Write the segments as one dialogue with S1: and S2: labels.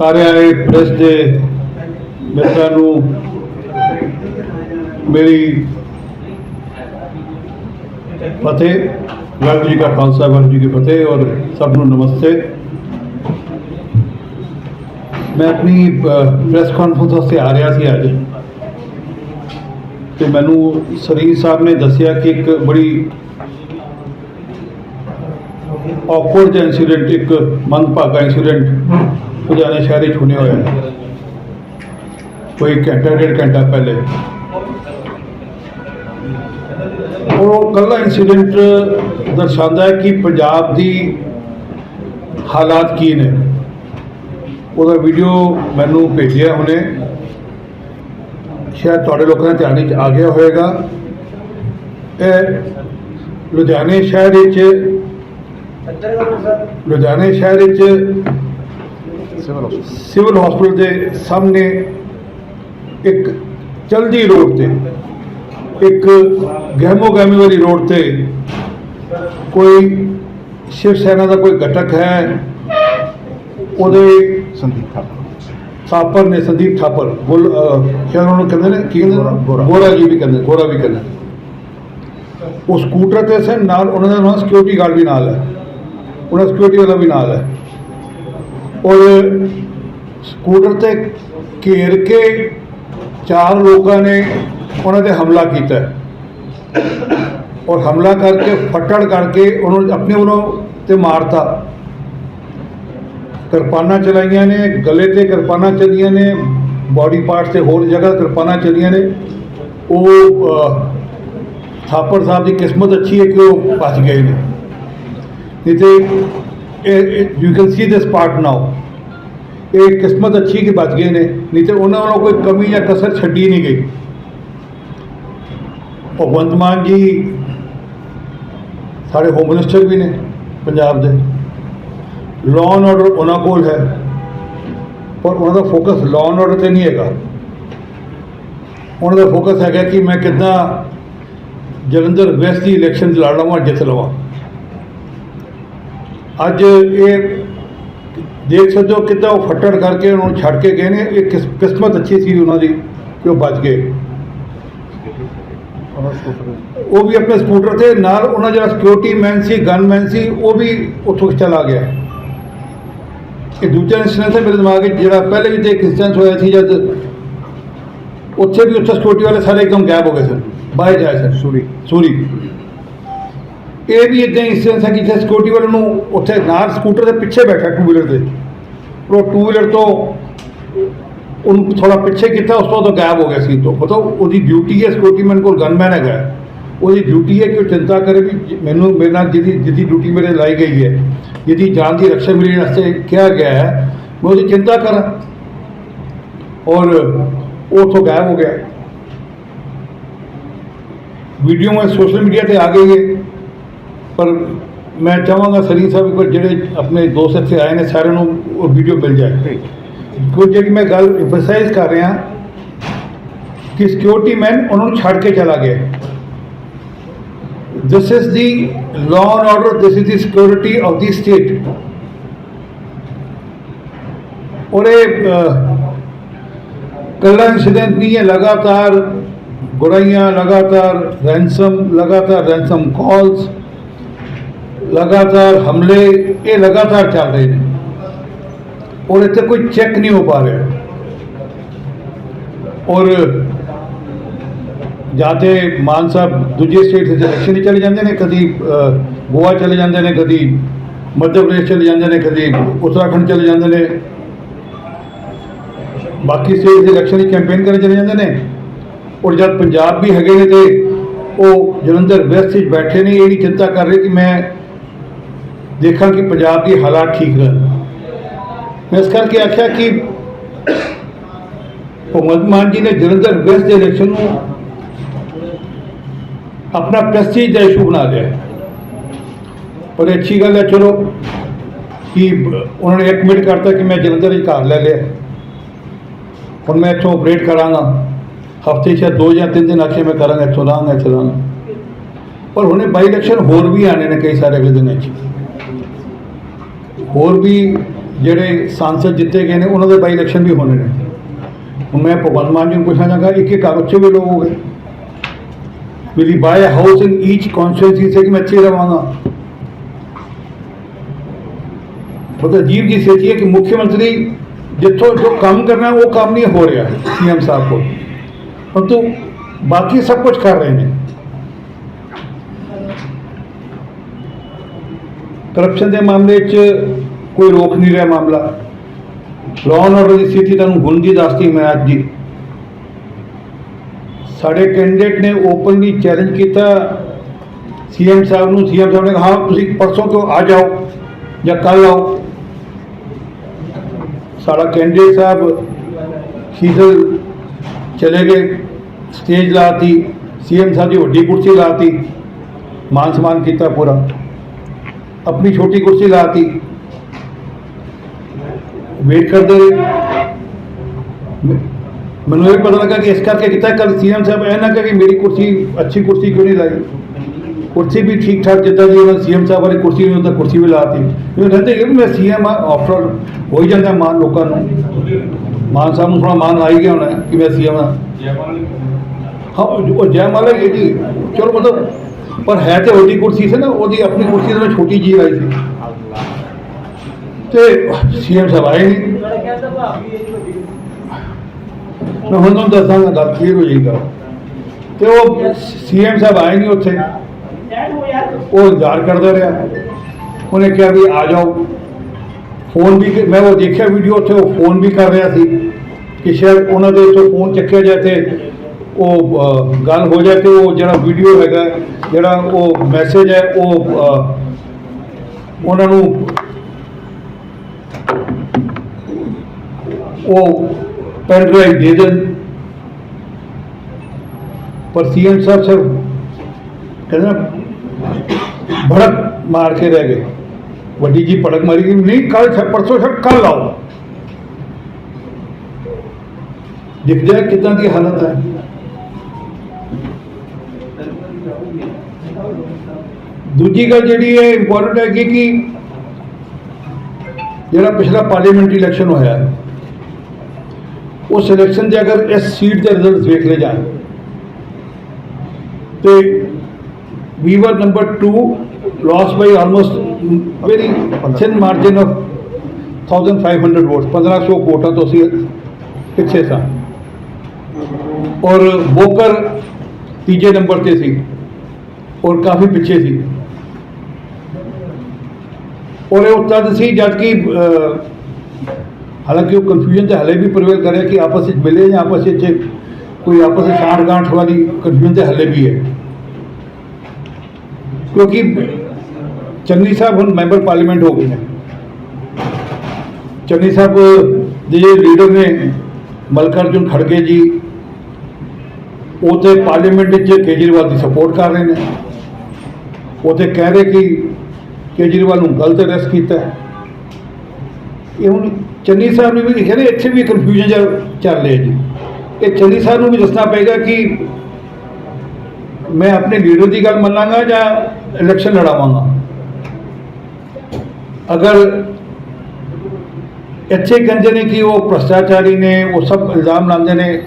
S1: ਸਾਰਿਆਂ ਦੇ ਪ੍ਰੈਸ ਦੇ ਮਿੱਤਰਾਂ ਨੂੰ ਮੇਰੀ ਫਤਿਹ, ਵਾਹਿਗੁਰੂ ਜੀ ਕਾ ਖਾਲਸਾ, ਵਾਹਿਗੁਰੂ ਜੀ ਕੀ ਫਤਿਹ ਔਰ ਸਭ ਨੂੰ ਨਮਸਤੇ। ਮੈਂ ਆਪਣੀ ਪ੍ਰੈਸ ਕਾਨਫਰੰਸ ਵਾਸਤੇ ਆ ਰਿਹਾ ਸੀ ਅੱਜ। ਤੇ ਮੈਨੂੰ ਸਰੀਰ ਸਾਹਿਬ ਨੇ ਦੱਸਿਆ ਕਿ ਇੱਕ ਬੜੀ ਔਕਵਰਡ ਜਿਹਾ ਇਨਸੀਡੈਂਟ ਇੱਕ ਮੰਦਭਾਗਾ ਇਨਸੀਡੈਂਟ ਲੁਧਿਆਣਾ ਸ਼ਹਿਰ ਵਿੱਚ ਹੋਣੇ ਹੋਇਆ ਹੈ ਕੋਈ ਘੰਟਾ ਡੇਢ ਘੰਟਾ ਪਹਿਲੇ। ਉਹ ਕੱਲਾ ਇਨਸੀਡੈਂਟ ਦਰਸਾਉਂਦਾ ਹੈ ਕਿ ਪੰਜਾਬ ਦੀ ਹਾਲਾਤ ਕੀ ਨੇ। ਉਹਦਾ ਵੀਡੀਓ ਮੈਨੂੰ ਭੇਜਿਆ ਹੁਣੇ ਸ਼ਾਇਦ ਤੁਹਾਡੇ ਲੋਕਾਂ ਦੇ ਧਿਆਨ ਵਿੱਚ ਆ ਗਿਆ ਹੋਵੇਗਾ। ਇਹ ਲੁਧਿਆਣੇ ਸ਼ਹਿਰ ਵਿੱਚ ਲੁਧਿਆਣੇ ਸ਼ਹਿਰ ਵਿੱਚ ਸਿਵਲ ਹਸਪੀਟਲ ਦੇ ਸਾਹਮਣੇ ਇੱਕ ਚਲਦੀ ਰੋਡ ਤੇ ਇੱਕ ਗਹਿਮੋ ਗਹਿਮੀ ਵਾਲੀ ਰੋਡ ਤੇ ਕੋਈ ਸ਼ਿਵ ਸੈਨਾ ਦਾ ਕੋਈ ਘਟਕ ਹੈ ਉਹਦੇ
S2: ਸੰਦੀਪ ਠਾਕੁਰ
S1: ਥਾਪਰ ਨੇ ਸੰਦੀਪ ਥਾਪਰ। ਅਹ, ਸ਼ਾਇਦ ਉਹਨੂੰ ਕਹਿੰਦੇ ਨੇ? ਕੀ ਕਹਿੰਦੇ।
S2: ਗੋਰਾ
S1: ਜੀ ਵੀ ਕਹਿੰਦੇ ਗੋਰਾ ਵੀ ਕਹਿੰਦੇ। ਉਹ ਸਕੂਟਰ ਤੇ ਸਨ ਨਾਲ ਉਹਨਾਂ ਦਾ ਨਾਲ ਸਿਕਿਉਰਿਟੀ ਗਾਰਡ ਵੀ ਨਾਲ ਹੈ। ਉਹਨਾਂ ਸਿਕਿਉਰਿਟੀ ਵਾਲਾ ਵੀ ਨਾਲ ਹੈ। ਔਰ ਸਕੂਟਰ ਤੇ ਘੇਰ ਕੇ ਚਾਰ ਲੋਕਾਂ ਨੇ ਉਹਨਾਂ ਤੇ ਹਮਲਾ ਕੀਤਾ। ਔਰ ਹਮਲਾ ਕਰਕੇ ਫੱਟੜ ਕਰਕੇ ਉਹਨਾਂ ਨੂੰ ਆਪਣੇ ਵੱਲੋਂ ਤੇ ਮਾਰਤਾ। ਕਿਰਪਾਨਾਂ ਚਲਾਈਆਂ ਨੇ ਗਲੇ ਤੇ ਕਿਰਪਾਨਾਂ ਚੱਲੀਆਂ ਨੇ ਬਾਡੀ ਪਾਰਟਸ ਤੇ ਹੋਰ ਜਗ੍ਹਾ ਕਿਰਪਾਨਾਂ ਚੱਲੀਆਂ ਨੇ। ਉਹ ਅਹ, ਥਾਪੜ ਸਾਹਿਬ ਦੀ ਕਿਸਮਤ ਅੱਛੀ ਹੈ ਕਿ ਉਹ ਬਚ ਗਏ ਨੇ। ਨਹੀਂ ਤੇ you can see this part now ਇਹ ਕਿਸਮਤ ਅੱਛੀ ਕਿ ਬਚ ਗਏ ਨੇ, ਨਹੀਂ ਤੇ ਉਹਨਾਂ ਵੱਲੋਂ ਕੋਈ ਕਮੀ ਜਾਂ ਕਸਰ ਛੱਡੀ ਨਹੀਂ ਗਈ। ਭਗਵੰਤ ਮਾਨ ਜੀ ਸਾਡੇ ਹੋਮ ਮਿਨਿਸਟਰ ਵੀ ਨੇ ਪੰਜਾਬ ਦੇ। ਲਾਅ ਐਂਡ ਆਰਡਰ ਉਹਨਾਂ ਕੋਲ ਹੈ, ਪਰ ਉਹਨਾਂ ਦਾ ਫੋਕਸ ਲਾਅ ਐਂਡ ਆਰਡਰ ਤੇ ਨਹੀਂ ਹੈਗਾ। ਉਹਨਾਂ ਦਾ ਫੋਕਸ ਹੈਗਾ ਕਿ ਮੈਂ ਕਿੱਦਾਂ ਜਲੰਧਰ ਵੈਸਟ ਦੀ ਇਲੈਕਸ਼ਨ ਲੜ ਲਵਾਂ, ਜਿੱਤ ਲਵਾਂ। ਅੱਜ ਇਹ ਦੇਖ ਸਕਦੇ ਹੋ ਕਿੱਦਾਂ ਉਹ ਫੱਟੜ ਕਰਕੇ ਉਹਨਾਂ ਛੱਡ ਕੇ ਗਏ ਨੇ। ਇਹ ਕਿਸ- ਕਿਸਮਤ ਅੱਛੀ ਸੀ ਉਹਨਾਂ ਦੀ ਕਿ ਉਹ ਬਚ ਗਏ। ਉਹ ਵੀ ਆਪਣੇ ਸਕੂਟਰ ਤੇ ਨਾਲ ਉਹਨਾਂ ਜਿਹੜਾ ਸਿਕਿਉਰਿਟੀ ਮੈਨ ਸੀ ਗਨਮੈਨ ਸੀ ਉਹ ਵੀ ਉੱਥੋਂ ਚਲਾ ਗਿਆ। ਇਹ ਦੂਜਾ ਇੰਸੀਡੈਂਟ ਹੈ ਮੇਰੇ ਦਿਮਾਗ ਵਿੱਚ ਜਿਹੜਾ ਪਹਿਲੇ ਵੀ ਤੇ ਇੱਕ ਇੰਸੀਡੈਂਟ ਹੋਇਆ ਸੀ ਜਦ ਉੱਥੇ ਵੀ ਉੱਥੇ ਸਿਕਿਉਰਿਟੀ ਵਾਲੇ ਸਾਰੇ ਇੱਕਦਮ ਗਾਇਬ ਹੋ ਗਏ ਸਨ। ਬਾਹਰ ਜਾਏ ਸਨ।
S2: ਸੂਰੀ।
S1: ਸੂਰੀ। ਇਹ ਵੀ ਇਦਾਂ ਇੰਸੀਡੈਂਟ ਹੈ ਕਿ ਜਿੱਥੇ ਸਿਕਿਉਰਿਟੀ ਵਾਲੇ ਨੂੰ ਉੱਥੇ ਨਾਲ ਸਕੂਟਰ ਦੇ ਪਿੱਛੇ ਬੈਠਾ ਟੂ ਵੀਲਰ ਦੇ। ਉਹ ਟੂ ਵੀਲਰ ਤੋਂ ਉਹਨੂੰ ਥੋੜਾ ਪਿੱਛੇ ਕੀਤਾ, ਉਸ ਤੋਂ ਬਾਅਦ ਗਾਇਬ ਹੋ ਗਿਆ ਸੀ। ਤੋਂ ਪਤਾ ਉਹਦੀ ਡਿਊਟੀ ਹੈ ਸਿਕਿਉਰਿਟੀ ਮੈਨ ਕੋਲ ਗਨਮੈਨ ਹੈਗਾ ਉਹਦੀ ਡਿਊਟੀ ਹੈ ਕਿ ਉਹ ਚਿੰਤਾ ਕਰੇ ਵੀ ਮੈਨੂੰ, ਮੇਰੇ ਨਾਲ ਜਿਹਦੀ ਜਿਹਦੀ ਡਿਊਟੀ ਮੇਰੇ ਲਾਈ ਗਈ ਹੈ, ਜਿਹਦੀ ਜਾਨ ਦੀ ਰੱਖਿਆ ਮੇਰੇ ਵਾਸਤੇ ਕਿਹਾ ਗਿਆ ਹੈ, ਮੈਂ ਉਹਦੀ ਚਿੰਤਾ ਕਰਾਂ। ਔਰ ਉਹ ਉੱਥੋਂ ਗਾਇਬ ਹੋ ਗਿਆ। ਵੀਡੀਓ ਮੈਂ ਸੋਸ਼ਲ ਮੀਡੀਆ ਤੇ ਆ ਗਈ ਹੈ। ਪਰ ਮੈਂ ਚਾਹਾਂਗਾ ਸਲੀਮ ਸਾਹਿਬ ਕੋਲ ਜਿਹੜੇ ਆਪਣੇ ਦੋਸਤ ਇੱਥੇ ਆਏ ਨੇ ਸਾਰਿਆਂ ਨੂੰ ਉਹ ਵੀਡੀਓ ਮਿਲ ਜਾਏ। ਕੋਈ ਜਿਹੜੀ ਮੈਂ ਗੱਲ ਐਮਫਸਾਈਜ਼ ਕਰ ਰਿਹਾ ਕਿ ਸਿਕਿਉਰਿਟੀ ਮੈਨ ਉਹਨਾਂ ਨੂੰ ਛੱਡ ਕੇ ਚਲਾ ਗਿਆ। This is the law and order this is the security of the state ਔਰ ਇਹ ਅਹ, ਕੱਲਾ ਇੰਸੀਡੈਂਟ ਨਹੀਂ ਹੈ ਲਗਾਤਾਰ ਗੁਰਾਈਆਂ ਲਗਾਤਾਰ ਰੈਂਸਮ ਲਗਾਤਾਰ ਰੈਂਸਮ ਕਾਲਸ ਲਗਾਤਾਰ ਹਮਲੇ, ਇਹ ਲਗਾਤਾਰ ਚੱਲ ਰਹੇ ਨੇ। ਔਰ ਇੱਥੇ ਕੋਈ ਚੈੱਕ ਨਹੀਂ ਹੋ ਪਾ ਰਿਹਾ। ਔਰ ਜਾਤੇ ਮਾਨ ਸਾਹਿਬ ਦੂਜੇ ਸਟੇਟ ਦੇ ਇਲੈਕਸ਼ਨ ਹੀ ਚਲੇ ਜਾਂਦੇ ਨੇ, ਕਦੀ ਗੋਆ ਚਲੇ ਜਾਂਦੇ ਨੇ, ਕਦੀ ਮੱਧ ਪ੍ਰਦੇਸ਼ ਚਲੇ ਜਾਂਦੇ ਨੇ, ਕਦੀ ਉੱਤਰਾਖੰਡ ਚਲੇ ਜਾਂਦੇ ਨੇ। ਬਾਕੀ ਸਟੇਟ ਦੇ ਇਲੈਕਸ਼ਨ ਦੀ ਕੈਂਪੇਨ ਕਰਨ ਚਲੇ ਜਾਂਦੇ ਨੇ। ਔਰ ਜਦ ਪੰਜਾਬ ਵੀ ਹੈਗੇ ਨੇ ਤੇ ਉਹ ਜਲੰਧਰ ਵੈਸਟ ਵਿੱਚ ਬੈਠੇ ਨੇ, ਇਹ ਨਹੀਂ ਚਿੰਤਾ ਕਰ ਰਹੇ ਕਿ ਮੈਂ ਦੇਖਾਂ ਕਿ ਪੰਜਾਬ ਦੀ ਹਾਲਾਤ ਠੀਕ ਰਹਿਣ ਮੈਂ ਇਸ ਕਰਕੇ ਆਖਿਆ ਕਿ ਭਗਵੰਤ ਮਾਨ ਜੀ ਨੇ ਜਲੰਧਰ ਵੈਸਟ ਦੇ ਇਲੈਕਸ਼ਨ ਨੂੰ ਆਪਣਾ ਪ੍ਰੈਸਟੀਜ ਦਾ ਇਸ਼ੂ ਬਣਾ ਲਿਆ। ਪਰ ਅੱਛੀ ਗੱਲ ਹੈ, ਚਲੋ, ਕਿ ਉਹਨਾਂ ਨੇ ਇੱਕ ਮਿੰਟ ਕਰਤਾ ਕਿ ਮੈਂ ਜਲੰਧਰ ਹੀ ਘਰ ਲੈ ਲਿਆ। ਹੁਣ ਮੈਂ ਇੱਥੋਂ ਆਪਰੇਟ ਕਰਾਂਗਾ। ਹਫ਼ਤੇ 'ਚ ਦੋ ਜਾਂ ਤਿੰਨ ਦਿਨ ਆਖੇ ਮੈਂ ਕਰਾਂਗਾ, ਇੱਥੋਂ ਰਹਾਂਗਾ ਇੱਥੋਂ ਰਹਾਂਗਾ ਪਰ ਹੁਣੇ ਬਾਈ ਇਲੈਕਸ਼ਨ ਹੋਰ ਵੀ ਆਣੇ ਨੇ ਕਈ ਸਾਰੇ ਅਗਲੇ ਦਿਨਾਂ 'ਚ। ਹੋਰ ਵੀ ਜਿਹੜੇ ਸੰਸਦ ਜਿੱਤੇ ਗਏ ਨੇ، ਉਹਨਾਂ ਦੇ ਬਾਈ ਇਲੈਕਸ਼ਨ ਵੀ ਹੋਣੇ ਨੇ। ਹੁਣ ਮੈਂ ਭਗਵੰਤ ਮਾਨ ਜੀ ਨੂੰ ਪੁੱਛਣਾ ਚਾਹਾਂਗਾ ਇੱਕ ਇੱਕ ਕਾਗਜ਼ ਵੀ ਲੋਕ ਹੋ ਗਏ will you buy a house in each constituency سے کہ میں اچھے رہوانا بہت عجیب جی سوچیے کہ مکھی منتری جتوں جو کام کرنا ہے وہ کام نہیں ہو رہا سی ایم صاحب کو پرنتو باقی سب کچھ کر رہے ہیں ਕਰਪਸ਼ਨ ਦੇ ਮਾਮਲੇ 'ਚ ਕੋਈ ਰੋਕ ਨਹੀਂ ਰਿਹਾ ਮਾਮਲਾ। ਲਾਅ ਐਂਡ ਆਰਡਰ ਦੀ ਸਥਿਤੀ ਤੁਹਾਨੂੰ ਹੁਣ ਦੀ ਦੱਸਤੀ ਮੈਂ ਅੱਜ ਦੀ ਸਾਡੇ ਕੈਂਡੀਡੇਟ ਨੇ ਓਪਨਲੀ ਚੈਲੰਜ ਕੀਤਾ। ਸੀਐਮ ਸਾਹਿਬ ਨੂੰ ਸੀਐਮ ਸਾਹਿਬ ਨੇ ਕਿਹਾ, ਹਾਂ, ਤੁਸੀਂ ਪਰਸੋਂ ਤੋਂ ਆ ਜਾਓ ਜਾਂ ਕੱਲ ਆਓ। ਸਾਡਾ ਕੈਂਡੀਡੇਟ ਸਾਹਿਬ ਸ਼ੀਤਲ ਚਲੇ ਗਏ ਸਟੇਜ ਲਾਤੀ। ਸੀਐਮ ਸਾਹਿਬ ਦੀ ਵੱਡੀ ਕੁਰਸੀ ਲਾਤੀ। ਮਾਨ ਸਨਮਾਨ ਕੀਤਾ ਪੂਰਾ। ਆਪਣੀ ਛੋਟੀ ਕੁਰਸੀ ਲਾਤੀ ਵੇਟ ਕਰਦੇ ਰਹੇ ਮ- ਮੈਨੂੰ ਇਹ ਪਤਾ ਲੱਗਾ ਕਿ ਇਸ ਕਰਕੇ ਕੀਤਾ ਕੱਲ ਸੀਐਮ ਸਾਹਿਬ ਇਹ ਨਾ ਕਹੇ ਕਿ ਮੇਰੀ ਕੁਰਸੀ ਅੱਛੀ ਕੁਰਸੀ ਕਿਉਂ ਨਹੀਂ ਲਾਈ ਕੁਰਸੀ ਵੀ ਠੀਕ ਠਾਕ ਜਿੱਦਾਂ ਦੀ ਉਹਨਾਂ ਸੀਐਮ ਸਾਹਿਬ ਵਾਲੀ ਕੁਰਸੀ ਵੀ ਉਹਦਾ ਕੁਰਸੀ ਵੀ ਲਾਤੀ ਇਹ ਕਹਿੰਦੇ ਕਿ ਮੈਂ ਸੀਐਮ ਆ ਆਫਟਰ ਆਲ ਹੋ ਹੀ ਜਾਂਦਾ ਮਾਨ ਲੋਕਾਂ ਨੂੰ ਮਾਨ ਸਾਹਿਬ ਨੂੰ ਥੋੜਾ ਮਾਨ ਆ ਹੀ ਗਿਆ ਹੋਣਾ ਕਿ ਮੈਂ ਸੀਐਮ ਆ ਹਾਂ ਉਹ ਉਹ ਜੈ ਮਾਲਾ ਹੀ ਹੈ ਜੀ ਚਲੋ ਮਤਲਬ ਪਰ ਹੈ ਤੇ ਵੱਡੀ ਕੁਰਸੀ ਸੀ ਨਾ, ਉਹਦੀ ਆਪਣੀ ਕੁਰਸੀ ਤੇ ਛੋਟੀ ਜੀ ਲਾਈ ਸੀ। ਤੇ ਸੀਐਮ ਸਾਹਿਬ ਆਏ ਨਹੀਂ ਮੈਂ ਹੁਣ ਤੁਹਾਨੂੰ ਦੱਸਾਂਗਾ, ਗੱਲ ਕਲੀਅਰ ਹੋ ਜਾਏਗਾ ਤੇ ਉਹ ਸੀਐਮ ਸਾਹਿਬ ਆਏ ਨਹੀਂ ਉੱਥੇ। ਉਹ ਇੰਤਜ਼ਾਰ ਕਰਦਾ ਰਿਹਾ। ਉਹਨੇ ਕਿਹਾ ਵੀ ਆ ਜਾਓ। ਫੋਨ ਵੀ ਮੈਂ ਉਹ ਦੇਖਿਆ ਵੀਡੀਓ ਉੱਥੇ, ਉਹ ਫੋਨ ਵੀ ਕਰ ਰਿਹਾ ਸੀ ਕਿ ਸ਼ਾਇਦ ਉਹਨਾਂ ਦੇ ਤੋਂ ਫੋਨ ਚੱਕਿਆ ਜਾਏ ਤੇ ਉਹ ਗੱਲ ਹੋ ਜਾਏ ਤੇ ਉਹ ਜਿਹੜਾ ਵੀਡੀਓ ਹੈਗਾ ਜਿਹੜਾ ਉਹ ਮੈਸੇਜ ਹੈ, ਉਹ ਉਹਨਾਂ ਨੂੰ ਉਹ ਪੈਨ ਡਰਾਈਵ ਦੇ ਦੇਣ। ਪਰ ਸੀਐਮ ਸਾਹਿਬ ਸਰ ਕਹਿੰਦੇ ਭੜਕ ਮਾਰ ਕੇ ਰਹਿ ਗਏ। ਵੱਡੀ ਜੀ ਭੜਕ ਮਾਰੀ ਕਿ ਨਹੀਂ ਕੱਲ ਪਰਸੋਂ ਸਰ ਕੱਲ ਆਓ। ਦਿਖਦਾ ਹੈ ਕਿਦਾਂ ਦੀ ਹਾਲਤ ਹੈ। ਦੂਜੀ ਗੱਲ ਜਿਹੜੀ ਹੈ ਇੰਪੋਰਟੈਂਟ ਹੈ ਕਿ ਕਿ ਜਿਹੜਾ ਪਿਛਲਾ ਪਾਰਲੀਮੈਂਟਰੀ ਇਲੈਕਸ਼ਨ ਹੋਇਆ ਹੈ, ਉਸ ਇਲੈਕਸ਼ਨ ਦੇ ਅਗਰ ਇਸ ਸੀਟ ਦੇ ਰਿਜ਼ਲਟ ਵੇਖ ਲਏ ਜਾਣ, ਤੇ we were number 2 lost by almost very thin margin of 1500 votes 1500 ਵੋਟਾਂ ਤੋਂ ਅਸੀਂ ਪਿੱਛੇ ਸਾਂ ਔਰ ਬੋਕਰ ਤੀਜੇ ਨੰਬਰ ਤੇ ਸੀ ਔਰ ਕਾਫੀ ਪਿੱਛੇ ਸੀ ਔਰ ਇਹ ਤਦ ਸੀ ਜਦ ਕਿ ਹਾਲਾਂਕਿ ਉਹ ਕਨਫਿਊਜ਼ਨ ਤੇ ਹਲੇ ਵੀ ਪ੍ਰਵੇਲ ਕਰਿਆ ਕਿ ਆਪਸ ਵਿੱਚ ਮਿਲੇ ਜਾਂ ਆਪਸ ਵਿੱਚ ਕੋਈ ਆਪਸ ਵਿੱਚ ਸਾਂਠ ਗਾਂਠ ਵਾਲੀ ਕਨਫਿਊਜ਼ਨ ਤੇ ਹਲੇ ਵੀ ਹੈ। ਕਿਉਂਕਿ ਚੰਨੀ ਸਾਹਿਬ ਹੁਣ ਮੈਂਬਰ ਪਾਰਲੀਮੈਂਟ ਹੋ ਗਏ ਨੇ। ਚੰਨੀ ਸਾਹਿਬ ਦੇ ਜਿਹੜੇ ਲੀਡਰ ਨੇ, ਮਲਕਾਰਜੁਨ ਖੜਗੇ ਜੀ, ਉਹ ਤੇ ਪਾਰਲੀਮੈਂਟ ਵਿੱਚ ਕੇਜਰੀਵਾਲ ਦੀ ਸਪੋਰਟ ਕਰ ਰਹੇ ਨੇ। ਉਹ ਤੇ ਕਹਿ ਰਹੇ ਕਿ ਕੇਜਰੀਵਾਲ ਨੂੰ ਗਲਤ ਅਰੈਸਟ ਕੀਤਾ ਇਹ ਹੁਣ ਚੰਨੀ ਸਾਹਿਬ ਨੇ ਵੀ ਲਿਖਿਆ ਨੇ, ਇੱਥੇ ਵੀ ਕਨਫਿਊਜ਼ਨ ਚੱਲ ਰਿਹਾ ਜੀ। ਇਹ ਚੰਨੀ ਸਾਹਿਬ ਨੂੰ ਵੀ ਦੱਸਣਾ ਪਏਗਾ ਕਿ ਮੈਂ ਆਪਣੇ ਲੀਡਰ ਦੀ ਗੱਲ ਮੰਨਾਂਗਾ ਜਾਂ ਇਲੈਕਸ਼ਨ ਲੜਾਵਾਂਗਾ। ਅਗਰ ਇੱਥੇ ਕਹਿੰਦੇ ਨੇ ਕਿ ਉਹ ਭ੍ਰਸ਼ਟਾਚਾਰੀ ਨੇ, ਉਹ ਸਭ ਇਲਜ਼ਾਮ ਲਾਉਂਦੇ ਨੇ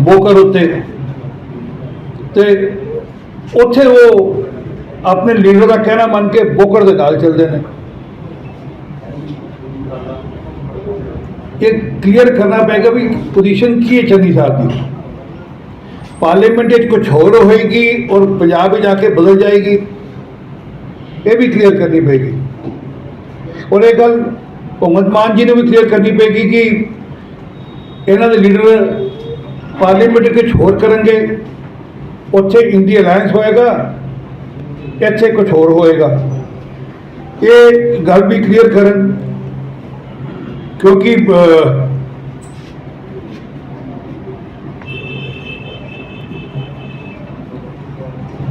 S1: ਬੋਕਰ ਉੱਤੇ, ਤੇ ਉੱਥੇ ਉਹ ਆਪਣੇ ਲੀਡਰ ਦਾ ਕਹਿਣਾ ਮੰਨ ਕੇ ਬੋਕਰ ਦੇ ਨਾਲ ਚੱਲਦੇ ਨੇ ਇਹ ਕਲੀਅਰ ਕਰਨਾ ਪਏਗਾ ਵੀ ਪੋਜੀਸ਼ਨ ਕੀ ਹੈ ਚੰਨੀ ਸਾਹਿਬ ਦੀ ਪਾਰਲੀਮੈਂਟ ਵਿੱਚ ਕੁਝ ਹੋਰ ਹੋਏਗੀ ਔਰ ਪੰਜਾਬ ਵਿੱਚ ਜਾ ਕੇ ਬਦਲ ਜਾਏਗੀ ਇਹ ਵੀ ਕਲੀਅਰ ਕਰਨੀ ਪਏਗੀ ਔਰ ਇਹ ਗੱਲ ਭਗਵੰਤ ਮਾਨ ਜੀ ਨੂੰ ਵੀ ਕਲੀਅਰ ਕਰਨੀ ਪਏਗੀ ਕਿ ਇਹਨਾਂ ਦੇ ਲੀਡਰ ਪਾਰਲੀਮੈਂਟ ਵਿੱਚ ਹੋਰ ਕਰਨਗੇ ਉੱਥੇ ਇੰਡੀ ਅਲਾਈਅੰਸ ਹੋਏਗਾ ਇੱਥੇ ਕੁਝ ਹੋਰ ਹੋਏਗਾ। ਇਹ ਗੱਲ ਵੀ ਕਲੀਅਰ ਕਰਨ ਕਿਉਂਕਿ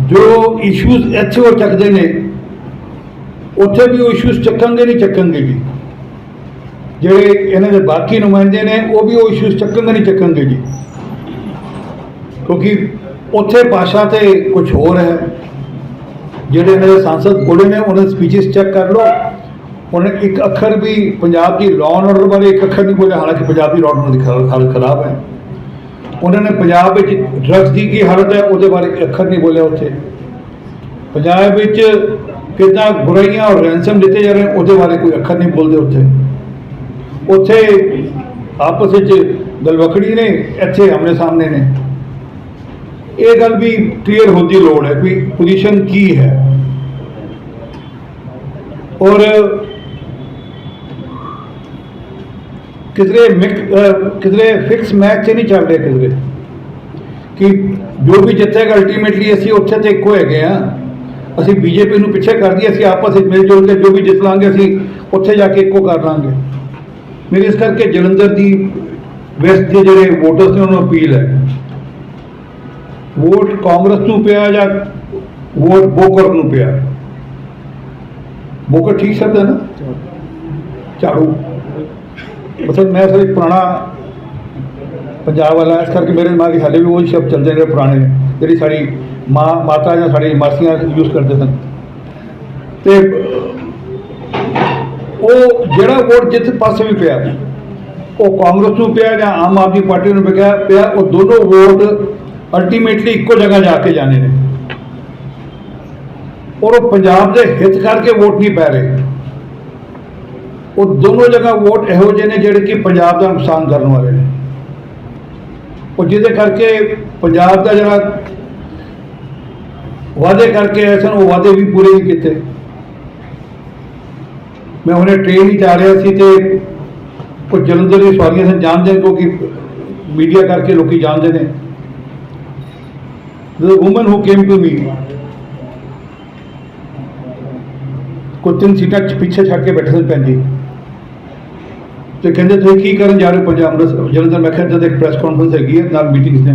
S1: ਜੋ ਇਸ਼ੂਜ਼ ਇੱਥੇ ਉਹ ਚੱਕਦੇ ਨੇ, ਉੱਥੇ ਵੀ ਉਹ ਇਸ਼ੂਜ਼ ਚੱਕਣਗੇ ਨਹੀਂ ਚੱਕਣਗੇ ਜੀ। ਜਿਹੜੇ ਇਹਨਾਂ ਦੇ ਬਾਕੀ ਨੁਮਾਇੰਦੇ ਨੇ, ਉਹ ਵੀ ਉਹ ਇਸ਼ੂਜ਼ ਚੱਕਣਗੇ ਨਹੀਂ ਚੱਕਣਗੇ ਜੀ। ਕਿਉਂਕਿ ਉੱਥੇ ਭਾਸ਼ਾ ਤੇ ਕੁਝ ਹੋਰ ਹੈ। ਜਿਹੜੇ ਇਹਨਾਂ ਦੇ ਸੰਸਦ ਬੋਲੇ ਨੇ, ਉਹਨਾਂ ਦੇ ਸਪੀਚਸ ਚੈੱਕ ਕਰ ਲਓ। ਉਹਨੇ ਇੱਕ ਅੱਖਰ ਵੀ ਪੰਜਾਬ ਦੀ ਲਾਅ ਐਂਡ ਆਰਡਰ ਬਾਰੇ ਇੱਕ ਅੱਖਰ ਨਹੀਂ ਬੋਲਿਆ, ਹਾਲਾਂਕਿ ਪੰਜਾਬ ਦੀ ਲਾਅ ਐਂਡ ਆਰਡਰ ਦੀ ਹਾਲਤ ਖਰਾਬ ਹੈ। ਉਹਨਾਂ ਨੇ ਪੰਜਾਬ ਵਿੱਚ ਡਰੱਗਸ ਦੀ ਕੀ ਹਾਲਤ ਹੈ, ਉਹਦੇ ਬਾਰੇ ਇੱਕ ਅੱਖਰ ਨਹੀਂ ਬੋਲਿਆ ਉੱਥੇ। ਪੰਜਾਬ ਵਿੱਚ ਕਿੱਦਾਂ ਬੁਰਾਈਆਂ ਔਰ ਰੈਂਸਮ ਦਿੱਤੇ ਜਾ ਰਹੇ, ਉਹਦੇ ਬਾਰੇ ਕੋਈ ਅੱਖਰ ਨਹੀਂ ਬੋਲਦੇ ਉੱਥੇ। ਉੱਥੇ ਆਪਸ ਵਿੱਚ ਗਲਵਕੜੀ ਨੇ, ਇੱਥੇ ਆਮਣੇ ਸਾਹਮਣੇ ਨੇ। ਇਹ ਗੱਲ ਵੀ ਕਲੀਅਰ ਹੋਣ ਦੀ ਲੋੜ ਹੈ ਵੀ ਪੋਜੀਸ਼ਨ ਕੀ ਹੈ। ਔਰ ਕਿਧਰੇ ਮਿਕ ਕਿਧਰੇ ਫਿਕਸ ਮੈਚ 'ਚ ਨਹੀਂ ਚੱਲ ਰਿਹਾ ਕਿਧਰੇ। ਕਿ ਜੋ ਵੀ ਜਿੱਤੇਗਾ ਅਲਟੀਮੇਟਲੀ ਅਸੀਂ ਉੱਥੇ ਤੇ ਇੱਕੋ ਹੈਗੇ ਆ ਅਸੀਂ ਬੀਜੇਪੀ ਨੂੰ ਪਿੱਛੇ ਕਰ ਦਈਏ, ਅਸੀਂ ਆਪਸ ਵਿੱਚ ਮਿਲ ਜੁਲ ਕੇ ਜੋ ਵੀ ਜਿੱਤ ਲਾਂਗੇ, ਅਸੀਂ ਉੱਥੇ ਜਾ ਕੇ ਇੱਕੋ ਕਰ ਲਾਂਗੇ। ਮੇਰੀ ਇਸ ਕਰਕੇ ਜਲੰਧਰ ਦੀ ਵੈਸਟ ਦੇ ਜਿਹੜੇ ਵੋਟਰਸ ਨੇ, ਉਹਨਾਂ ਨੂੰ ਅਪੀਲ ਹੈ। ਵੋਟ ਕਾਂਗਰਸ ਨੂੰ ਪਿਆ ਜਾਂ ਵੋਟ ਬੋਕਰ ਨੂੰ ਪਿਆ? ਬੋਕਰ ਠੀਕ ਸ਼ਬਦ ਹੈ ਨਾ? ਝਾੜੂ। ਮਤਲਬ ਮੈਂ ਸਰ ਇੱਕ ਪੁਰਾਣਾ ਪੰਜਾਬ ਵਾਲਾ, ਇਸ ਕਰਕੇ ਮੇਰੇ ਦਿਮਾਗ 'ਚ ਹਾਲੇ ਵੀ ਉਹ ਸ਼ਬਦ ਚੱਲਦੇ ਨੇ ਪੁਰਾਣੇ, ਜਿਹੜੀ ਸਾਡੀ ਮਾਂ, ਮਾਤਾ ਜਾਂ ਸਾਡੀ ਮਾਸੀਆਂ ਯੂਜ਼ ਕਰਦੇ ਸਨ। ਤੇ ਉਹ ਜਿਹੜਾ ਵੋਟ ਜਿੱਥੇ ਪਾਸੇ ਵੀ ਪਿਆ, ਉਹ ਕਾਂਗਰਸ ਨੂੰ ਪਿਆ ਜਾਂ ਆਮ ਆਦਮੀ ਪਾਰਟੀ ਨੂੰ ਪਿਆ, ਉਹ ਦੋਨੋਂ ਵੋਟ ਅਲਟੀਮੇਟਲੀ ਇੱਕੋ ਜਗ੍ਹਾ ਜਾ ਕੇ ਜਾਣੇ ਨੇ। ਔਰ ਉਹ ਪੰਜਾਬ ਦੇ ਹਿੱਤ ਕਰਕੇ ਵੋਟ ਨਹੀਂ ਪੈ ਰਹੇ। ਉਹ ਦੋਨੋਂ ਜਗ੍ਹਾ ਵੋਟ ਇਹੋ ਜਿਹੇ ਨੇ ਜਿਹੜੇ ਕਿ ਪੰਜਾਬ ਦਾ ਨੁਕਸਾਨ ਕਰਨ ਵਾਲੇ ਨੇ। ਉਹ ਜਿਹਦੇ ਕਰਕੇ ਪੰਜਾਬ ਦਾ ਜਿਹੜਾ ਵਾਅਦੇ ਕਰਕੇ ਆਏ ਸਨ, ਉਹ ਵਾਅਦੇ ਵੀ ਪੂਰੇ ਨਹੀਂ ਕੀਤੇ। ਮੈਂ ਹੁਣੇ ਟ੍ਰੇਨ ਹੀ ਜਾ ਰਿਹਾ ਸੀ ਤੇ ਉਹ ਜਲੰਧਰ ਦੀ ਸਵਾਰੀਆਂ ਸਨ, ਜਾਣਦੇ ਨੇ ਕਿਉਂਕਿ ਮੀਡੀਆ ਕਰਕੇ ਲੋਕੀ ਜਾਣਦੇ ਨੇ। The woman who came to me. ਕੋਈ ਤਿੰਨ ਸੀਟਾਂ ਪਿੱਛੇ ਛੱਡ ਕੇ ਬੈਠੇ ਸਨ ਭੈਣ ਤੇ ਕਹਿੰਦੇ, ਤੁਸੀਂ ਕੀ ਕਰਨ ਜਾ ਰਹੇ ਹੋ ਪੰਜਾਬ ਅੰਮ੍ਰਿਤਸਰ ਜਲੰਧਰ? ਮੈਂ ਕਿਹਾ ਜਦ ਇੱਕ ਪ੍ਰੈਸ ਕਾਨਫਰੰਸ ਹੈਗੀ ਹੈ, ਨਾਲ ਮੀਟਿੰਗਸ ਨੇ।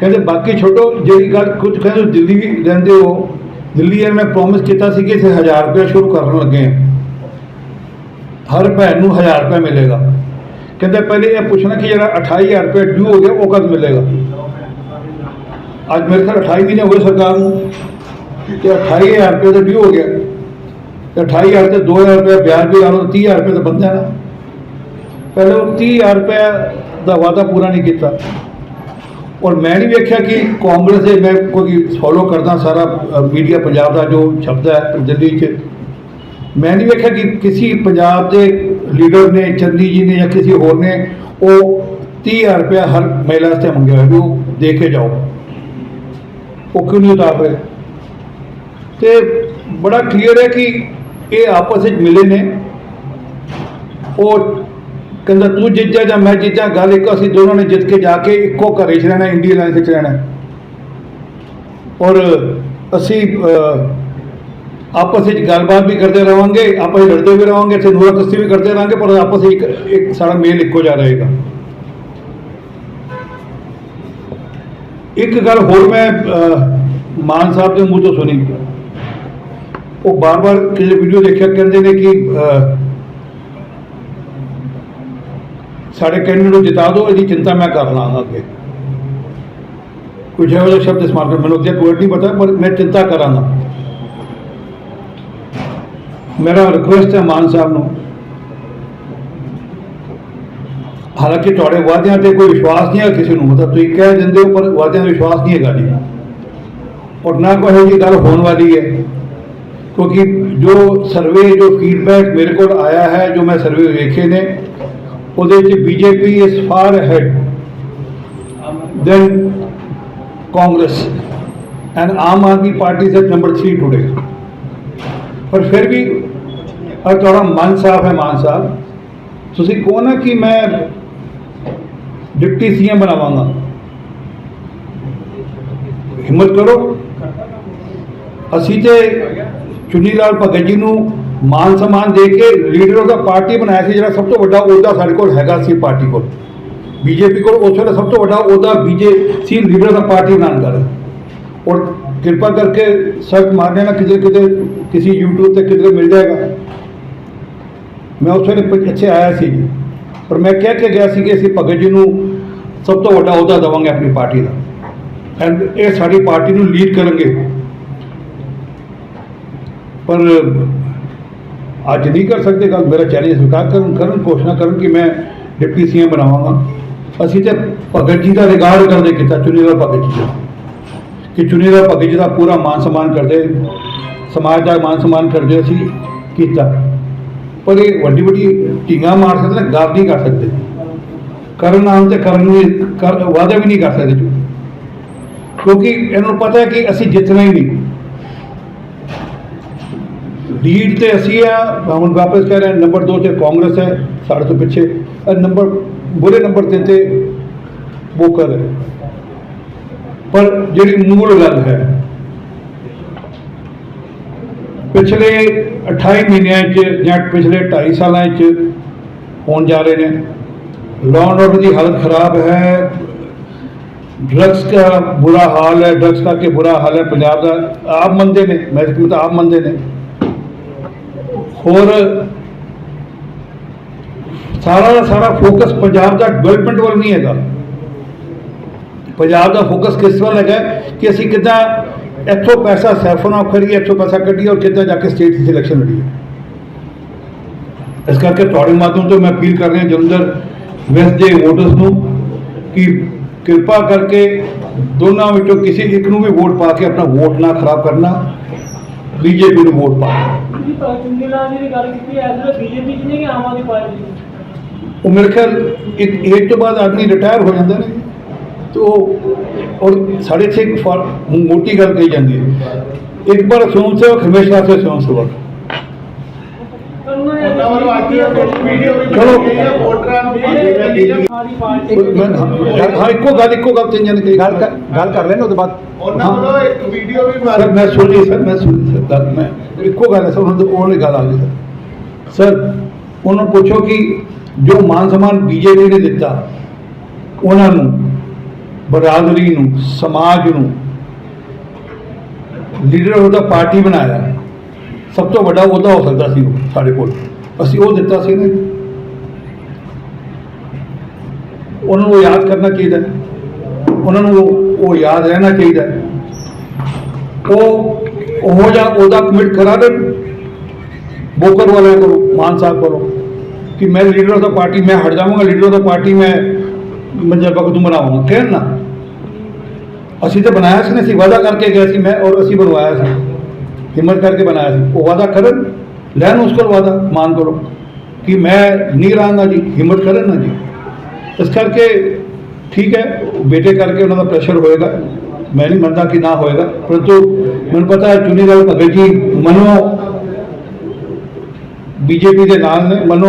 S1: ਕਹਿੰਦੇ, ਬਾਕੀ ਛੋਟੋ ਜਿਹੜੀ ਗੱਲ ਕੁਝ ਕਹਿੰਦੇ ਤੁਸੀਂ ਦਿੱਲੀ ਰਹਿੰਦੇ ਹੋ। ਦਿੱਲੀ ਯਾਰ ਮੈਂ ਪ੍ਰੋਮਿਸ ਕੀਤਾ ਸੀ ਕਿ ਇੱਥੇ 1000 ਰੁਪਏ ਸ਼ੁਰੂ ਕਰਨ ਲੱਗੇ ਹਾਂ ਹਰ ਭੈਣ ਨੂੰ 1000 ਰੁਪਏ ਮਿਲੇਗਾ। ਕਹਿੰਦੇ, ਪਹਿਲੇ ਇਹ ਪੁੱਛਣਾ ਕਿ ਜਿਹੜਾ 28000 ਰੁਪਏ ਡਿਊ ਹੋ ਗਿਆ, ਉਹ ਕਦ ਮਿਲੇਗਾ? ਅੱਜ ਮੇਰੇ ਖਿਆਲ 28 ਮਹੀਨੇ ਹੋਏ ਸਰਕਾਰ ਨੂੰ, ਤੇ 28000 ਰੁਪਏ ਦਾ ਡਿਊ ਹੋ ਗਿਆ। ਤੇ 28000 ਤੇ 2000 ਰੁਪਏ ਵਿਆਜ ਵੀ ਲਾ ਲਓ 30000 ਰੁਪਏ ਤਾਂ ਬੰਦਾ ਨਾ ਪਹਿਲੇ ਉਹ 30000 ਰੁਪਏ ਦਾ ਵਾਅਦਾ ਪੂਰਾ ਨਹੀਂ ਕੀਤਾ। ਔਰ ਮੈਂ ਨਹੀਂ ਵੇਖਿਆ ਕਿ ਕਾਂਗਰਸ ਦੇ ਮੈਂ ਕੋਈ ਫੋਲੋ ਕਰਦਾ ਸਾਰਾ ਮੀਡੀਆ ਪੰਜਾਬ ਦਾ ਜੋ ਸ਼ਬਦ ਹੈ, ਦਿੱਲੀ 'ਚ। ਮੈਂ ਨਹੀਂ ਵੇਖਿਆ ਕਿ ਕਿਸੇ ਪੰਜਾਬ ਦੇ ਲੀਡਰ ਨੇ ਚੰਦੀ ਜੀ ਨੇ ਜਾਂ ਕਿਸੇ ਹੋਰ ਨੇ, ਉਹ 30000 ਰੁਪਏ ਹਰ ਮਹਿਲਾ ਵਾਸਤੇ ਮੰਗਿਆ ਹੋਇਆ ਉਹ ਦੇ ਕੇ ਜਾਓ। ਉਹ ਕਿਉਂ ਨਹੀਂ ਉਤਾਰ ਰਹੇ? ਤੇ ਬੜਾ ਕਲੀਅਰ ਹੈ ਕਿ ਇਹ ਆਪਸ ਵਿੱਚ ਮਿਲੇ ਨੇ। ਉਹ ਕਹਿੰਦਾ, ਤੂੰ ਜਿੱਤ ਜਾਂ ਮੈਂ ਜਿੱਤ ਗੱਲ ਇੱਕ ਅਸੀਂ ਦੋਨਾਂ ਨੇ ਜਿੱਤ ਕੇ ਜਾ ਕੇ ਇੱਕੋ ਘਰੇ 'ਚ ਰਹਿਣਾ ਇੰਡੀਆ ਲਾਈਨ ਵਿੱਚ ਰਹਿਣਾ ਔਰ ਅਸੀਂ ਆਪਸ ਵਿੱਚ ਗੱਲਬਾਤ ਵੀ ਕਰਦੇ ਰਹਾਂਗੇ, ਆਪਸ ਵਿੱਚ ਲੜਦੇ ਵੀ ਰਹਾਂਗੇ ਤੇ ਨੂਰਾ ਕਸਤੀ ਵੀ ਕਰਦੇ ਰਹਾਂਗੇ, ਪਰ ਆਪਸ ਵਿੱਚ ਇੱਕ ਇੱਕ ਸਾਡਾ ਮੇਲ ਇੱਕੋ ਜਾ ਰਹੇਗਾ। ਇੱਕ ਗੱਲ ਹੋਰ ਮੈਂ ਮਾਨ ਸਾਹਿਬ ਦੇ ਮੂੰਹ ਤੋਂ ਸੁਣੀ। ਉਹ ਬਾਰ-ਬਾਰ ਕਿਸੇ ਵੀਡੀਓ ਦੇਖਿਆ, ਕਹਿੰਦੇ ਨੇ ਕਿ ਸਾਡੇ ਕੈਂਡੀਡੇਟ ਨੂੰ ਜਿਤਾ ਦਿਓ, ਇਹਦੀ ਚਿੰਤਾ ਮੈਂ ਕਰ ਲਾਂਗਾ ਅੱਗੇ। ਕੁਝ ਇਹੋ ਜਿਹਾ ਸ਼ਬਦ ਇਸਤੇਮਾਲ ਕਰ, ਮੈਨੂੰ ਐਗਜ਼ੈਕਟ ਵਰਡ ਨਹੀਂ ਪਤਾ, ਪਰ ਮੈਂ ਚਿੰਤਾ ਕਰਾਂਗਾ। ਮੇਰਾ ਰਿਕੁਐਸਟ ਹੈ ਮਾਨ ਸਾਹਿਬ ਨੂੰ ਹਾਲਾਂਕਿ ਤੁਹਾਡੇ ਵਾਅਦਿਆਂ ਤੇ ਕੋਈ ਵਿਸ਼ਵਾਸ ਨਹੀਂ ਹੈ, ਕਿਸੇ ਨੂੰ ਮਤਲਬ ਤੁਸੀਂ ਕਹਿ ਦਿੰਦੇ ਹੋ, ਪਰ ਵਾਅਦਿਆਂ 'ਤੇ ਵਿਸ਼ਵਾਸ ਨਹੀਂ ਹੈਗਾ ਜੀ। ਔਰ ਨਾ ਕੋਈ ਇਹੋ ਜਿਹੀ ਗੱਲ ਹੋਣ ਵਾਲੀ ਹੈ, ਕਿਉਂਕਿ ਜੋ ਸਰਵੇ ਜੋ ਫੀਡਬੈਕ ਮੇਰੇ ਕੋਲ ਆਇਆ ਹੈ, ਜੋ ਮੈਂ ਸਰਵੇ ਵੇਖੇ ਨੇ, ਉਹਦੇ ਵਿੱਚ BJP is far head than Congress and Aam Aadmi party is number 3 today ਪਰ ਫਿਰ ਵੀ ਅਰ ਤੁਹਾਡਾ ਮਨ ਸਾਫ਼ ਹੈ ਮਾਨ ਸਾਹਿਬ। ਤੁਸੀਂ ਕਹੋ ਨਾ ਕਿ ਮੈਂ ਡਿਪਟੀ ਸੀਐਮ ਬਣਾਵਾਂਗਾ। ਹਿੰਮਤ ਕਰੋ। ਅਸੀਂ ਤੇ ਚੁੰਨੀ ਲਾਲ ਭਗਤ ਜੀ ਨੂੰ ਮਾਨ ਸਨਮਾਨ ਦੇ ਕੇ ਲੀਡਰ ਆਫ ਦਾ ਪਾਰਟੀ ਬਣਾਇਆ ਸੀ, ਜਿਹੜਾ ਸਭ ਤੋਂ ਵੱਡਾ ਅਹੁਦਾ ਸਾਡੇ ਕੋਲ ਹੈਗਾ ਸੀ ਪਾਰਟੀ ਕੋਲ। ਬੀਜੇਪੀ ਕੋਲ ਉਸ ਵੇਲੇ ਸਭ ਤੋਂ ਵੱਡਾ ਅਹੁਦਾ ਬੀਜੇ ਸੀ ਲੀਡਰ ਦਾ ਪਾਰਟੀ ਬਣਾਉਣ ਦਾ। ਔਰ ਕਿਰਪਾ ਕਰਕੇ ਸਰਚ ਮਾਰਨੇ ਨਾ ਕਿਤੇ ਕਿਤੇ ਕਿਸੇ YouTube ਤੇ ਕਿਤੇ ਮਿਲ ਜਾਏਗਾ। ਮੈਂ ਉਸ ਵੇਲੇ ਪ- ਇੱਥੇ ਆਇਆ ਸੀ। ਪਰ ਮੈਂ ਕਹਿ ਕੇ ਗਿਆ ਸੀ ਕਿ ਅਸੀਂ ਭਗਤ ਜੀ ਨੂੰ ਸਭ ਤੋਂ ਵੱਡਾ ਅਹੁਦਾ ਦੇਵਾਂਗੇ ਆਪਣੀ ਪਾਰਟੀ ਦਾ। ਐਂਡ ਇਹ ਸਾਡੀ ਪਾਰਟੀ ਨੂੰ ਲੀਡ ਕਰਨਗੇ। ਪਰ ਅੱਜ ਨਹੀਂ ਕਰ ਸਕਦੇ ਗੱਲ। ਮੇਰਾ ਚੈਲੰਜ ਸਵੀਕਾਰ ਕਰਨ ਕਰਨ, ਘੋਸ਼ਣਾ ਕਰਨ ਕਿ ਮੈਂ ਡਿਪਟੀ ਸੀਐਮ ਬਣਾਵਾਂਗਾ। ਅਸੀਂ ਤੇ ਭਗਤ ਜੀ ਦਾ ਰਿਗਾਰਡ ਕਰਦੇ ਕੀਤਾ ਚੁਨੀਦਾ ਭਗਤ ਜੀ ਦਾ। ਕਿ ਚੁਨੀਦਾ ਭਗਤ ਜੀ ਦਾ ਪੂਰਾ ਮਾਨ ਸਨਮਾਨ ਕਰਦੇ, ਸਮਾਜ ਦਾ ਮਾਨ ਸਨਮਾਨ ਕਰਦੇ ਅਸੀਂ ਕੀਤਾ। ਪਰ ਇਹ ਵੱਡੀ ਵੱਡੀ ਢੀਂਗਾਂ ਮਾਰ ਸਕਦੇ ਨੇ ਗੱਲ ਨਹੀਂ ਕਰ ਸਕਦੇ। ਕਰਨ ਆਉਣ ਤੇ ਕਰਨ ਨੂੰ ਵਾਅਦਾ ਵੀ ਨਹੀਂ ਕਰ ਸਕਦੇ ਜੀ। ਕਿਉਂਕਿ ਇਹਨਾਂ ਨੂੰ ਪਤਾ ਹੈ ਕਿ ਅਸੀਂ ਜਿੱਤਣਾ ਹੀ ਨਹੀਂ। ਲੀਡ ਤੇ ਅਸੀਂ ਆ ਹੁਣ ਵਾਪਸ ਕਹਿ ਰਹੇ ਨੰਬਰ 2 ਤੇ ਕਾਂਗਰਸ ਹੈ, ਸਾਡੇ ਤੋਂ ਪਿੱਛੇ। ਨੰਬਰ, ਬੁਰੇ ਨੰਬਰ 3 ਤੇ ਬੋਕਰ ਹੈ। ਪਰ ਜਿਹੜੀ ਮੂਲ ਗੱਲ ਹੈ, ਪਿਛਲੇ 28 ਮਹੀਨਿਆਂ 'ਚ ਜਾਂ ਪਿਛਲੇ 2.5 ਸਾਲਾਂ 'ਚ ਹੋਣ ਜਾ ਰਹੇ ਨੇ। ਲਾਅ ਐਂਡ ਆਰਡਰ ਦੀ ਹਾਲਤ ਖਰਾਬ ਹੈ ਡਰੱਗਸ ਦਾ ਬੁਰਾ ਹਾਲ ਹੈ ਡਰੱਗਸ ਦਾ ਕਿ ਬੁਰਾ ਹਾਲ ਹੈ ਪੰਜਾਬ ਦਾ ਆਪ ਮੰਨਦੇ ਨੇ ਮਹਿਕਮੇ ਤਾਂ ਆਪ ਮੰਨਦੇ ਨੇ ਹੋਰ ਸਾਰਾ ਦਾ ਸਾਰਾ ਫੋਕਸ ਪੰਜਾਬ ਦਾ ਡਿਵੈਲਪਮੈਂਟ ਵੱਲ ਨਹੀਂ ਹੈਗਾ। ਪੰਜਾਬ ਦਾ ਫੋਕਸ ਕਿਸ ਵੱਲ ਹੈਗਾ ਕਿ ਅਸੀਂ ਕਿੱਦਾਂ ਇੱਥੋਂ ਪੈਸਾ ਸੈਫਨ ਆਫ ਕਰੀਏ ਇੱਥੋਂ ਪੈਸਾ ਕੱਢੀਏ ਔਰ ਕਿੱਦਾਂ ਜਾ ਕੇ ਸਟੇਟ ਦੀ ਇਲੈਕਸ਼ਨ ਲੜੀਏ। ਇਸ ਕਰਕੇ ਤੁਹਾਡੇ ਮਾਧਿਅਮ ਤੋਂ ਮੈਂ ਅਪੀਲ ਕਰ ਰਿਹਾ, ਜਲੰਧਰ ਵੈਸਟ ਦੇ ਵੋਟਰਸ ਨੂੰ ਕਿ ਕਿਰਪਾ ਕਰਕੇ ਦੋਨਾਂ ਵਿੱਚੋਂ ਕਿਸੇ ਇੱਕ ਨੂੰ ਵੀ ਵੋਟ ਪਾ ਕੇ ਆਪਣਾ ਵੋਟ ਨਾ ਖਰਾਬ ਕਰਨਾ ਬੀਜੇਪੀ ਨੂੰ ਵੋਟ ਪਾਓ
S3: ਜੀ ਚੁੰਨੀ ਲਾਲ ਜੀ ਦੀ ਗੱਲ ਕੀਤੀ ਐ ਐਸ ਬੀਜੇਪੀ ਚ ਨਹੀਂ ਕਿ ਆਮ ਆਦਮੀ ਪਾਰਟੀ ਚ?
S1: ਉਹ ਮੇਰੇ ਖਿਆਲ ਇੱਕ ਏਜ ਤੋਂ ਬਾਅਦ ਆਦਮੀ ਰਿਟਾਇਰ ਹੋ ਜਾਂਦਾ ਨੇ। ਤੇ ਉਹ ਔਰ ਸਾਡੇ ਇੱਥੇ ਮੋਟੀ ਗੱਲ ਕਹੀ ਜਾਂਦੀ ਹੈ। ਇੱਕ ਬਾਰ ਸੋਮ ਸੇਵਕ ਹਮੇਸ਼ਾ ਸੇ ਸੋਮ ਸੇਵਕ
S3: ਪਰ ਉਹਨਾਂ ਨੇ
S4: ਉਹਨਾਂ ਵੱਲੋਂ ਅੱਜ ਵੀਡੀਓ ਵੀ
S1: ਚਲੋ।
S4: ਹਾਂ
S1: ਇੱਕੋ ਗੱਲ ਇੱਕੋ ਗੱਲ ਤਿੰਨ ਜਣ
S2: ਗੱਲ ਕਰ- ਗੱਲ ਕਰ ਲੈਣ ਉਹਦੇ ਬਾਅਦ
S4: ਉਹਨਾਂ ਵੱਲੋਂ ਇੱਕ ਵੀਡੀਓ ਵੀ
S1: ਸਰ ਮੈਂ ਸੁਣ ਸਰ ਮੈਂ ਸੁਣ ਸਰ ਮੈਂ ਇੱਕੋ ਗੱਲ ਸਰ ਉਹਨਾਂ ਦੀ ਉਹਨੇ ਗੱਲ ਆ ਗਈ ਸਰ ਸਰ ਨੂੰ ਪੁੱਛੋ ਕਿ ਜੋ ਮਾਨ ਸਨਮਾਨ ਬੀਜੇਪੀ ਨੇ ਦਿੱਤਾ ਉਹਨਾਂ ਨੂੰ ਬਰਾਦਰੀ ਨੂੰ ਸਮਾਜ ਨੂੰ ਲੀਡਰ ਉਹਦਾ ਪਾਰਟੀ ਬਣਾਇਆ ਸਭ ਤੋਂ ਵੱਡਾ ਉਹਦਾ ਹੋ ਸਕਦਾ ਸੀ ਉਹ, ਸਾਡੇ ਕੋਲ ਅਸੀਂ ਉਹ ਦਿੱਤਾ ਸੀ ਨੇ। ਉਹਨਾਂ ਨੂੰ ਯਾਦ ਕਰਨਾ ਚਾਹੀਦਾ। ਉਹਨਾਂ ਨੂੰ ਉਹ ਯਾਦ ਰਹਿਣਾ ਚਾਹੀਦਾ। ਉਹ ਉਹ ਜਾਂ ਉਹਦਾ ਕਮਿਟ ਕਰਾ ਦੇ ਬੋਕਰ ਵਾਲਿਆਂ ਕੋਲੋਂ, ਮਾਨ ਸਾਹਿਬ ਕੋਲੋਂ, ਕਿ ਮੈਂ ਲੀਡਰ ਆਫ ਦਾ ਪਾਰਟੀ ਮੈਂ ਹਟ ਜਾਵਾਂਗਾ ਲੀਡਰ ਆਫ ਦਾ ਪਾਰਟੀ ਮੈਂ ਮੰਜਰ ਭਗਤ ਬਣਾਵਾਂਗਾ। ਕਹਿਣ ਨਾ। ਅਸੀਂ ਤਾਂ ਬਣਾਇਆ ਸੀ ਨਾ, ਅਸੀਂ ਵਾਅਦਾ ਕਰਕੇ ਗਏ ਸੀ, ਮੈਂ ਔਰ ਅਸੀਂ ਬਣਵਾਇਆ ਸੀ। ਹਿੰਮਤ ਕਰਕੇ ਬਣਾਇਆ ਸੀ। ਉਹ ਵਾਅਦਾ ਕਰਨ। ਲੈਣ ਉਸ ਕੋਲ ਵਾਅਦਾ ਮਾਨ ਕੋਲੋਂ ਕਿ ਮੈਂ ਨਹੀਂ ਰਹਾਂਗਾ ਜੀ ਹਿੰਮਤ ਕਰਨ ਨਾ ਜੀ। ਇਸ ਕਰਕੇ ਠੀਕ ਹੈ ਬੇਟੇ ਕਰਕੇ ਉਹਨਾਂ ਦਾ ਪ੍ਰੈਸ਼ਰ ਹੋਏਗਾ। ਮੈਂ ਨਹੀਂ ਮੰਨਦਾ ਕਿ ਨਾ ਹੋਏਗਾ ਪਰੰਤੂ ਮੈਨੂੰ ਪਤਾ ਹੈ ਚੁਨੀਲਾਲ ਭਗਤ ਜੀ ਮਨੋ ਬੀਜੇਪੀ ਦੇ ਨਾਲ ਨੇ ਮਨੋ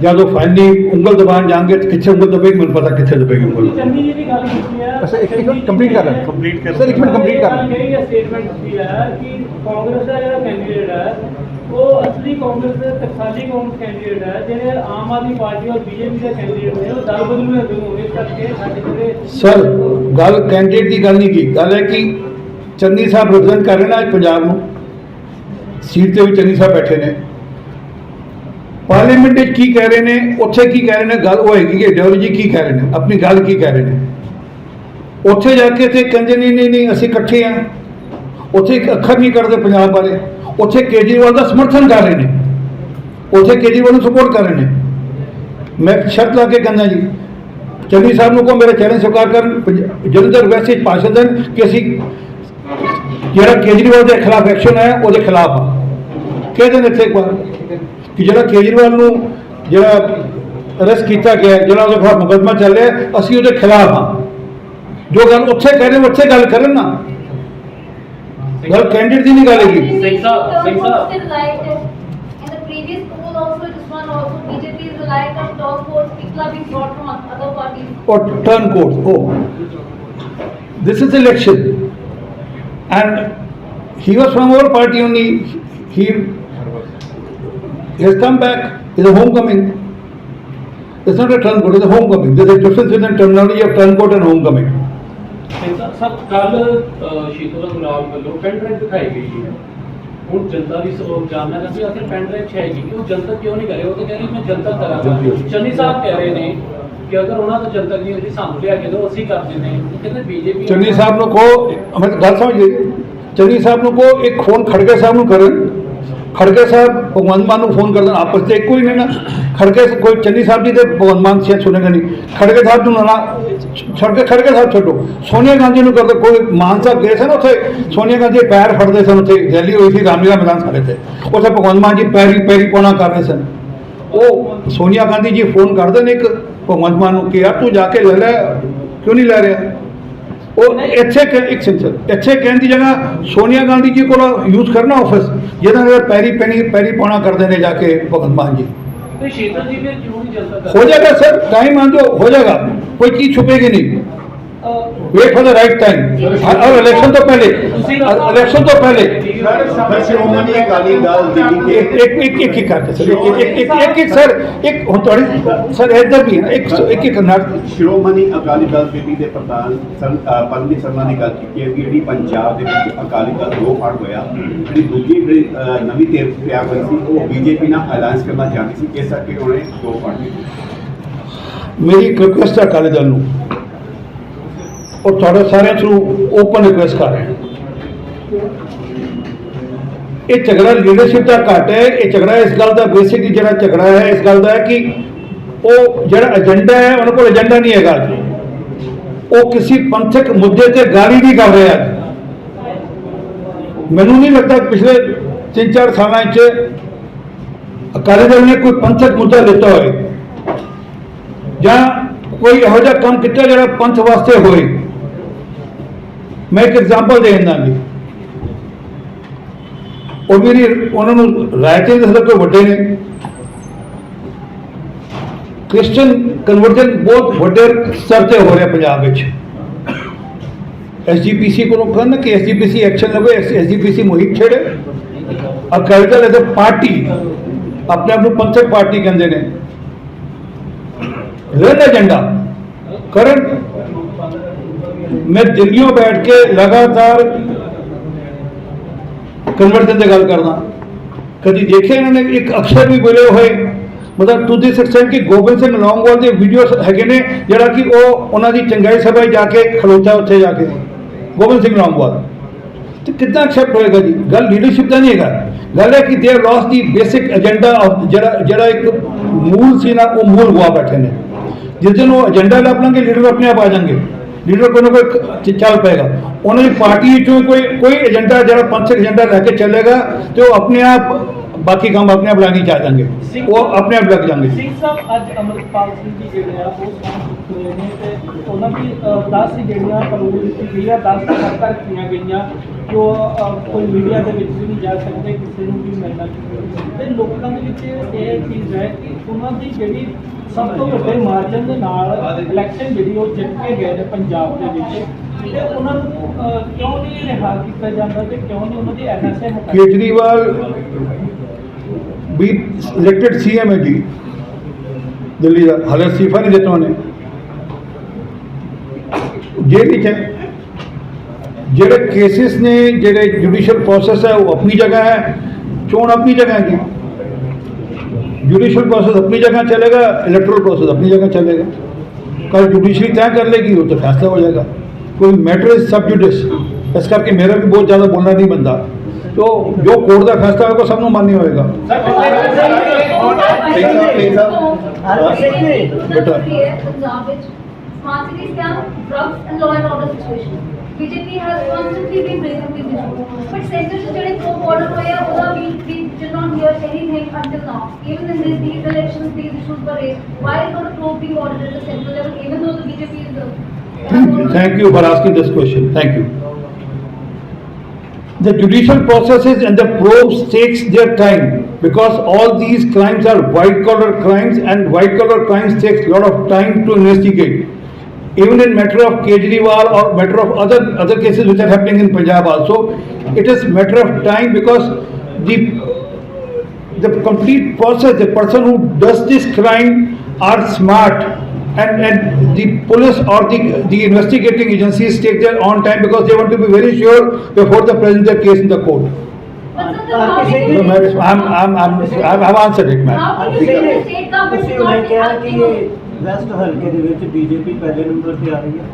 S1: ਜਦੋਂ ਫਾਈਨਲੀ ਉਂਗਲ ਦਬਾਣ ਜਾਣਗੇ ਤਾਂ ਕਿੱਥੇ ਉਂਗਲ ਦਬੇਗੀ ਮੈਨੂੰ ਪਤਾ ਕਿੱਥੇ ਦਬੇਗੀ ਉਂਗਲ।
S3: ਚੰਨੀ ਜੀ ਦੀ ਗੱਲ ਕੀਤੀ ਹੈ।
S2: ਅੱਛਾ ਇੱਕ ਮਿੰਟ ਕੰਪਲੀਟ ਕਰ ਲੈਣ ਕੰਪਲੀਟ ਕਰ ਸਰ ਇੱਕ ਮਿੰਟ ਕੰਪਲੀਟ ਕਰ ਲੈਣ
S3: ਮੇਰੀ ਇਹ ਸਟੇਟਮੈਂਟ ਦਿੱਤੀ ਹੈ ਕਿ ਕਾਂਗਰਸ ਦਾ ਜਿਹੜਾ ਕੈਂਡੀਡੇਟ ਹੈ ਉਹ ਅਸਲੀ ਕਾਂਗਰਸ ਦੇ ਟਕਸਾਲੀ ਕਾਂਗਰਸ ਕੈਂਡੀਡੇਟ ਹੈ, ਜਿਹੜੇ ਆਮ ਆਦਮੀ ਪਾਰਟੀ ਔਰ ਬੀਜੇਪੀ ਦੇ ਕੈਂਡੀਡੇਟ ਨੇ, ਉਹ ਦਲ ਬਦਲੂ ਹੈ ਦੋਨੋਂ ਇਸ ਕਰਕੇ ਸਾਡੇ ਜਿਹੜੇ
S1: ਸਰ ਗੱਲ ਕੈਂਡੀਡੇਟ ਦੀ ਗੱਲ ਨਹੀਂ ਕੀ, ਗੱਲ ਹੈ ਕਿ ਚੰਨੀ ਸਾਹਿਬ ਰਿਪਰੈਜ਼ੈਂਟ ਕਰ ਰਹੇ ਨੇ ਅੱਜ ਪੰਜਾਬ ਨੂੰ। ਸੀਟ ਤੇ ਵੀ ਚੰਨੀ ਸਾਹਿਬ ਬੈਠੇ ਨੇ। ਪਾਰਲੀਮੈਂਟ ਵਿੱਚ ਕੀ ਕਹਿ ਰਹੇ ਨੇ, ਉੱਥੇ ਕੀ ਕਹਿ ਰਹੇ ਨੇ, ਗੱਲ ਉਹ ਹੈਗੀ ਕਿ ਆਈਡੀਓਲੋਜੀ ਕੀ ਕਹਿ ਰਹੇ ਨੇ, ਆਪਣੀ ਗੱਲ ਕੀ ਕਹਿ ਰਹੇ ਨੇ। ਉੱਥੇ ਜਾ ਕੇ ਤੇ ਕਹਿੰਦੇ ਨਹੀਂ ਨਹੀਂ ਨਹੀਂ, ਅਸੀਂ ਇਕੱਠੇ ਆ। ਉੱਥੇ ਅੱਖਰ ਨਹੀਂ ਕਰਦੇ ਪੰਜਾਬ ਬਾਰੇ। ਉੱਥੇ ਕੇਜਰੀਵਾਲ ਦਾ ਸਮਰਥਨ ਕਰ ਰਹੇ ਨੇ। ਉੱਥੇ ਕੇਜਰੀਵਾਲ ਨੂੰ ਸਪੋਰਟ ਕਰ ਰਹੇ ਨੇ। ਮੈਂ ਸ਼ਰਤ ਲਾ ਕੇ ਕਹਿੰਦਾ ਜੀ ਚੰਨੀ ਸਾਹਿਬ ਨੂੰ ਕੋ ਮੇਰਾ ਚੈਲੰਜ ਸਵੀਕਾਰ ਕਰਨ ਪੰਜ- ਜਲੰਧਰ ਵੈਸੇ ਭਾਸ਼ਣ ਦੇਣ ਕਿ ਅਸੀਂ ਜਿਹੜਾ ਕੇਜਰੀਵਾਲ ਦੇ ਖਿਲਾਫ ਐਕਸ਼ਨ ਹੈ ਉਹਦੇ ਖਿਲਾਫ ਆ। ਕਹਿ ਦੇਣ ਇੱਥੇ ਇੱਕ ਵਾਰ ਕਿ ਜਿਹੜਾ ਕੇਜਰੀਵਾਲ ਨੂੰ ਜਿਹੜਾ ਅਰੈਸਟ ਕੀਤਾ ਗਿਆ, ਜਿਹੜਾ ਉਹਦੇ ਖਿਲਾਫ ਮੁਕੱਦਮਾ ਚੱਲ ਰਿਹਾ, ਅਸੀਂ ਉਹਦੇ ਖਿਲਾਫ ਹਾਂ ਜੋ ਗੱਲ ਉੱਥੇ ਕਹਿ ਰਹੇ ਉੱਥੇ ਗੱਲ ਕਰਨ ਨਾ। Well,
S5: candidly निकालेगी. Six up,
S6: six up. Uh, in the previous poll also, this one also, BJP is reliant on dog votes. Pikla being brought from other parties.
S1: Or turn codes. Oh, this is election, and he was from our party only. He he has come back. It's a homecoming. It's not a turn. It's a homecoming. There's a difference between terminology of turn court and homecoming.
S5: Sir ਕੱਲ ਸ਼ੀਤਲ ਗੁਲਾਬ ਵੱਲੋਂ pen drive ਦਿਖਾਈ ਗਈ ਹੈ ਹੁਣ ਜਨਤਾ ਦੀ ਸਵਾਲ ਜਾਣਨਾ ਹੈ ਕਿ ਆਖਿਰ ਪੈਨ ਡਰਾਈਵ ਹੈ ਕਿ ਉਹ ਜਨਤਾ ਕਿਉਂ ਨਹੀਂ ਕਰੇ? ਉਹ ਤਾਂ ਕਹਿੰਦੇ ਮੈਂ ਜਨਤਾ ਕਰਾਂਗਾ ਚੰਨੀ ਸਾਹਿਬ ਕਹਿ ਰਹੇ ਨੇ ਕਿ ਅਗਰ ਉਹਨਾਂ ਤੋਂ ਜਨਤਾ ਨਹੀਂ ਹੁੰਦੀ ਸਾਨੂੰ ਲਿਆ ਕੇ ਦਿਓ ਅਸੀਂ ਕਰ ਦਿੰਦੇ ਹਾਂ ਉਹ ਕਹਿੰਦੇ ਬੀਜੇਪੀ
S1: ਚੰਨੀ ਸਾਹਿਬ ਨੂੰ ਕਹੋ ਮੈਂ ਗੱਲ ਸਮਝ ਗਈ? ਚੰਨੀ ਸਾਹਿਬ ਨੂੰ ਕਹੋ ਇੱਕ ਫੋਨ ਖੜਗੇ ਸਾਹਿਬ ਨੂੰ ਕਰਨ। ਖੜਗੇ ਸਾਹਿਬ ਭਗਵੰਤ ਮਾਨ ਨੂੰ ਫੋਨ ਕਰਦੇ ਆਪਸ ਤੇ ਇੱਕੋ ਹੀ ਨੇ ਨਾ। ਖੜਗੇ ਕੋਈ ਚੰਨੀ ਸਾਹਿਬ ਜੀ ਤੇ ਭਗਵੰਤ ਮਾਨ ਸ਼ਾਇਦ ਸੁਣੇਗਾ ਨਹੀਂ। ਖੜਗੇ ਸਾਹਿਬ ਨੂੰ ਨਾ ਖੜਗੇ ਖੜਗੇ ਸਾਹਿਬ ਛੱਡੋ। ਸੋਨੀਆ ਗਾਂਧੀ ਨੂੰ ਕਰਦੇ ਕੋਈ ਮਾਨ ਸਾਹਿਬ ਗਏ ਸਨ ਉੱਥੇ, ਸੋਨੀਆ ਗਾਂਧੀ ਪੈਰ ਫੜਦੇ ਸਨ ਉੱਥੇ ਰੈਲੀ ਹੋਈ ਸੀ ਰਾਮਲੀਲਾ ਮੈਦਾਨ ਸਾਡੇ ਤੇ। ਉੱਥੇ ਭਗਵੰਤ ਮਾਨ ਜੀ ਪੈਰੀ ਪੈਰੀ ਪਾਉਣਾ ਕਰ ਰਹੇ ਸਨ। ਉਹ ਸੋਨੀਆ ਗਾਂਧੀ ਜੀ ਫੋਨ ਕਰਦੇ ਨੇ ਇੱਕ, ਭਗਵੰਤ ਮਾਨ ਨੂੰ ਕਿ ਯਾਰ ਤੂੰ ਜਾ ਕੇ ਲੈ ਲੈ, ਕਿਉਂ ਨਹੀਂ ਲੈ ਰਿਹਾ? ਉਹ ਇੱਥੇ ਕਿ- ਇੱਕ ਸੈਂਸਰ ਇੱਥੇ ਕਹਿਣ ਦੀ ਜਗ੍ਹਾ ਸੋਨੀਆ ਗਾਂਧੀ ਜੀ ਕੋਲ ਯੂਜ਼ ਕਰਨਾ ਆਫਿਸ ਜਿਹਨਾਂ ਦੇ ਪੈਰੀ ਪੈਣੀ, ਪੈਰੀ ਪਾਉਣਾ ਕਰਦੇ ਨੇ ਜਾ ਕੇ ਭਗਵੰਤ ਮਾਨ ਜੀ।
S5: ਤੇ ਸ਼ੀਤਲ ਜੀ ਫਿਰ ਕਿਉਂ ਨਹੀਂ ਜਨਤਾ ਕਰ
S1: ਹੋ ਜਾਏਗਾ ਸਰ ਟਾਈਮ मान जो हो जाएगा कोई चीज छुपेगी नहीं wait for the right time और इलेक्शन तो पहले इलेक्शन तो पहले
S4: ਸਰ ਸ਼੍ਰੋਮਣੀ ਅਕਾਲੀ ਦਲ ਦਿੱਲੀ ਦੇ
S1: एक एक एक एक एक करके सर एक एक एक एक एक सर एक ਹੁਣ ਤੁਹਾਡੀ ਸਰ ਇੱਧਰ ਵੀ ਹੈ ਨਾ, ਇੱਕ ਇੱਕ ਇੱਕ ਨਾਟ
S7: ਸ਼੍ਰੋਮਣੀ ਅਕਾਲੀ ਦਲ ਦਿੱਲੀ ਦੇ ਪ੍ਰਧਾਨ ਸਰ ਅ, ਪਰਮਜੀਤ ਸ਼ਰਮਾ ਨੇ ਗੱਲ ਕੀਤੀ ਹੈ ਕਿ ਜਿਹੜੀ ਪੰਜਾਬ ਦੇ ਵਿੱਚ ਅਕਾਲੀ ਦਲ ਦੋ ਫੜ ਹੋਇਆ ਜਿਹੜੀ ਦੂਜੀ ਜਿਹੜੀ ਅ, ਨਵੀਂ ਧਿਰ ਤਿਆਰ ਹੋਈ ਸੀ ਉਹ ਬੀਜੇਪੀ ਨਾਲ ਅਲਾਈਅੰਸ ਕਰਨਾ ਚਾਹੁੰਦੀ ਸੀ ਇਸ ਕਰਕੇ ਉਹਨੇ ਦੋ ਫੜ ਦਿੱਤੇ
S1: ਮੇਰੀ ਇੱਕ ਰਿਕੁਐਸਟ ਹੈ ਅਕਾਲੀ ਦਲ ਨੂੰ ਉਹ ਤੁਹਾਡੇ ਸਾਰਿਆਂ ਥਰੂ ਓਪਨ ਰਿਕੁਐਸਟ ਕਰ ਰਿਹਾ ਇਹ ਝਗੜਾ ਲੀਡਰਸ਼ਿਪ ਦਾ ਘੱਟ ਹੈ, ਇਹ ਝਗੜਾ ਇਸ ਗੱਲ ਦਾ ਬੇਸਿਕ ਜਿਹੜਾ ਝਗੜਾ ਹੈ, ਇਸ ਗੱਲ ਦਾ ਹੈ ਕਿ ਉਹ ਜਿਹੜਾ ਏਜੰਡਾ ਹੈ, ਉਹਨਾਂ ਕੋਲ ਏਜੰਡਾ ਨਹੀਂ ਹੈਗਾ ਜੀ ਉਹ ਕਿਸੇ ਪੰਥਕ ਮੁੱਦੇ ਤੇ ਗਾਲੀ ਨਹੀਂ ਕਰ ਰਿਹਾ ਜੀ ਮੈਨੂੰ ਨਹੀਂ ਲੱਗਦਾ ਪਿਛਲੇ 3-4 ਸਾਲਾਂ 'ਚ ਅਕਾਲੀ ਦਲ ਨੇ ਕੋਈ ਪੰਥਕ ਮੁੱਦਾ ਲਿੱਤਾ ਹੋਵੇ ਜਾਂ ਕੋਈ ਇਹੋ ਜਿਹਾ ਕੰਮ ਕੀਤਾ ਜਿਹੜਾ ਪੰਥ ਵਾਸਤੇ ਹੋਏ ਮੈਂ ਇੱਕ ਐਗਜ਼ਾਮਪਲ ਦੇ ਦਿੰਦਾ ਵੀ ਉਹ ਮੇਰੀ, ਉਹਨਾਂ ਨੂੰ ਰਾਇਤੇ ਦੇ ਸਭ ਤੋਂ ਵੱਡੇ ਨੇ। ਕ੍ਰਿਸਚੀਅਨ ਕਨਵਰਜਨ ਬਹੁਤ ਵੱਡੇ ਸਤਰ ਤੇ ਹੋ ਰਿਹਾ ਪੰਜਾਬ ਵਿੱਚ। ਐਸਜੀਪੀਸੀ ਕੋਲੋਂ ਕਰਨ ਕਿ ਐਸਜੀਪੀਸੀ ਐਕਸ਼ਨ ਲਵੇ ਐਸਜੀਪੀਸੀ ਮੁਹਿੰਮ ਛੇੜੇ। ਅਕਾਲੀਦਲ ਐਜ਼ ਅ ਪਾਰਟੀ ਆਪਣੇ ਆਪ ਨੂੰ ਪੰਥਕ ਪਾਰਟੀ ਕਹਿੰਦੇ ਨੇ। ਰੇਨ ਏਜੰਡਾ ਕਰਨ ਮੈਂ ਦਿੱਲੀੋਂ ਬੈਠ ਕੇ ਲਗਾਤਾਰ ਕਨਵਰਜਨ ਤੇ ਗੱਲ ਕਰਦਾ। ਕਦੀ ਦੇਖਿਆ ਇਹਨਾਂ ਨੇ? ਇੱਕ ਅਕਸ਼ਰ ਵੀ ਬੋਲੇ ਹੋਏ। ਮਤਲਬ ਤੁਸੀਂ ਸਿਕਸ਼ਨ ਕਿ ਗੋਬਿੰਦ ਸਿੰਘ ਲੌਂਗਵਾਲ ਦੇ ਵੀਡੀਓ ਹੈਗੇ ਨੇ, ਜਿਹੜਾ ਕਿ ਉਹ ਉਹਨਾਂ ਦੀ ਚੰਗਾਈ ਸਭਾ ਜਾ ਕੇ ਖਲੋਤਾ ਉੱਥੇ ਜਾ ਕੇ। ਗੋਬਿੰਦ ਸਿੰਘ ਲੌਂਗਵਾਲ ਤੇ ਕਿੱਦਾਂ ਐਕਸੈਪਟ ਹੋਏਗਾ ਜੀ? ਗੱਲ ਲੀਡਰਸ਼ਿਪ ਦਾ ਨਹੀਂ ਹੈਗਾ। ਗੱਲ ਹੈ ਕਿ ਦੇ ਲੌਸ ਦੀ ਬੇਸਿਕ ਏਜੰਡਾ ਆਫ ਜਿਹੜਾ ਜਿਹੜਾ ਇੱਕ ਮੂਲ ਸੀ ਨਾ, ਉਹ ਮੂਲ ਗਵਾ ਬੈਠੇ ਨੇ। ਜਿਸ ਦਿਨ ਉਹ ਏਜੰਡਾ ਲੱਭ ਲਾਂਗੇ ਲੀਡਰ ਆਪਣੇ ਆਪ ਆ ਜਾਣਗੇ। ਲੀਡਰ ਕੋਈ ਨਾ ਕੋਈ ਚੱਲ ਪਏਗਾ। ਉਹਨਾਂ ਦੀ ਪਾਰਟੀ ਵਿੱਚੋਂ ਕੋਈ ਕੋਈ ਏਜੰਡਾ ਜਿਹੜਾ ਪੰਥਕ ਏਜੰਡਾ ਲੈ ਕੇ ਚੱਲੇਗਾ ਤੇ ਉਹ ਆਪਣੇ ਆਪ ਬਾਕੀ ਕੰਮ ਆਪਣੇ ਆਪ ਲਾਣੀ ਚਾਹ ਜਾਣਗੇ। ਉਹ ਆਪਣੇ ਆਪ ਲੱਗ ਜਾਣਗੇ।
S3: ਸਿੰਘ ਸਾਹਿਬ ਅੱਜ ਅਮਰਪਾਲ ਸਿੰਘ ਜੀ ਜਿਹੜੇ ਆ ਉਹ ਨੇ ਤੇ ਉਹਨਾਂ ਦੀ 10 ਜਿਹੜੀਆਂ ਕਾਨੂੰਨ ਦਿੱਤੀ ਗਈ ਆ 10 ਸ਼ਰਤਾਂ ਰੱਖੀਆਂ ਗਈਆਂ ਜੋ ਕੋਈ ਮੀਡੀਆ ਦੇ ਵਿੱਚ ਵੀ ਨਹੀਂ ਜਾ ਸਕਦੇ ਕਿਸੇ ਨੂੰ ਵੀ ਮਿਲਣਾ ਤੇ ਲੋਕਾਂ ਦੇ ਵਿੱਚ ਇਹ ਚੀਜ਼ ਹੈ ਕਿ ਉਹਨਾਂ ਦੀ ਜਿਹੜੀ ਸਭ ਤੋਂ ਵੱਡੇ ਮਾਰਜਨ ਦੇ ਨਾਲ ਇਲੈਕਸ਼ਨ ਜਿਹੜੀ ਉਹ ਜਿੱਤ ਕੇ ਗਏ ਨੇ ਪੰਜਾਬ ਦੇ ਵਿੱਚ। ਤੇ ਉਹਨਾਂ ਨੂੰ ਕਿਉਂ ਨਹੀਂ ਰਿਹਾ ਕੀਤਾ ਜਾਂਦਾ ਤੇ ਕਿਉਂ ਨਹੀਂ ਉਹਨਾਂ ਦੀ ਐਨਐਸਏ ਹਟਾਈ?
S1: ਕੇਜਰੀਵਾਲ ਵੀ ਇਲੈਕਟਡ ਸੀਐਮ ਹੈ ਜੀ ਦਿੱਲੀ ਦਾ ਹਾਲੇ ਅਸਤੀਫਾ ਨਹੀਂ ਦਿੱਤਾ ਉਹਨੇ ਜੇਲ੍ਹ ਵਿੱਚ ਹੈ ਜਿਹੜੇ ਕੇਸਿਸ ਨੇ ਜਿਹੜੇ ਜੁਡੀਸ਼ੀਅਲ ਪ੍ਰੋਸੈਸ ਹੈ ਉਹ ਆਪਣੀ ਜਗ੍ਹਾ ਹੈ ਚੋਣ ਆਪਣੀ ਜਗ੍ਹਾ ਹੈ ਜੀ ਜੁਡੀਸ਼ੀਅਲ ਪ੍ਰੋਸੈਸ ਆਪਣੀ ਜਗ੍ਹਾ ਚਲੇਗਾ ਇਲੈਕਟਰਲ ਪ੍ਰੋਸੈਸ ਆਪਣੀ ਜਗ੍ਹਾ ਚਲੇਗਾ ਕੱਲ ਜੁਡੀਸ਼ਰੀ ਤੈਅ ਕਰ ਲੇਗੀ ਉਹ ਤਾਂ ਫੈਸਲਾ ਹੋ ਜਾਏਗਾ ਕੋਈ ਮੈਟਰ ਇਜ਼ ਸਬ ਜੁਡਿਸ ਇਸ ਕਰਕੇ ਮੇਰਾ ਵੀ ਬਹੁਤ ਜ਼ਿਆਦਾ ਬੋਲਣਾ ਨਹੀਂ ਬੰਦਾ ਤੋ ਜੋ ਕੋਰਟ ਦਾ ਫੈਸਲਾ ਹੋਏਗਾ ਸਭ ਨੂੰ ਮਾਨਿਆ ਹੋਏਗਾ
S6: ਬੇਟਾ ਪੰਜਾਬ ਵਿੱਚ smart city scam drugs and law and order situation BJP has constantly been raising this issue but centre 'ਚ ਜਿਹੜੇ ਕੋ ਬਾਰਡਰ ਹੋਏ ਆ ਉਹਦਾ ਵੀ we did not hear anything until now even in this these elections these issues were raised why is not a probe being ordered at the central level even though the BJP is the
S1: Thank you for asking this question. The judicial processes and the probes takes their time because all these crimes are white collar crimes and white collar crimes takes a lot of time to investigate. Even in matter of Kejriwal or matter of other other cases which are happening in Punjab also, it is matter of time because the the complete process, the person who does this crime are smart and, and the police or the, the investigating agencies take their own time because they want to be very sure before they present their case in the court.
S6: But sir, how
S1: No,
S6: can
S1: ma'am, I'm, I'm, I'm, I've I've answered it, ma'am.
S6: How can you say the state government
S8: ਤੁਸੀਂ
S6: is
S8: ਉਹਨੇ
S6: not
S8: ਕਿਹਾ ਕਿ
S6: acting on it?
S8: West ਹਲਕੇ ਦੇ ਵਿੱਚ BJP ਪਹਿਲੇ number ਤੇ ਆ ਰਹੀ ਹੈ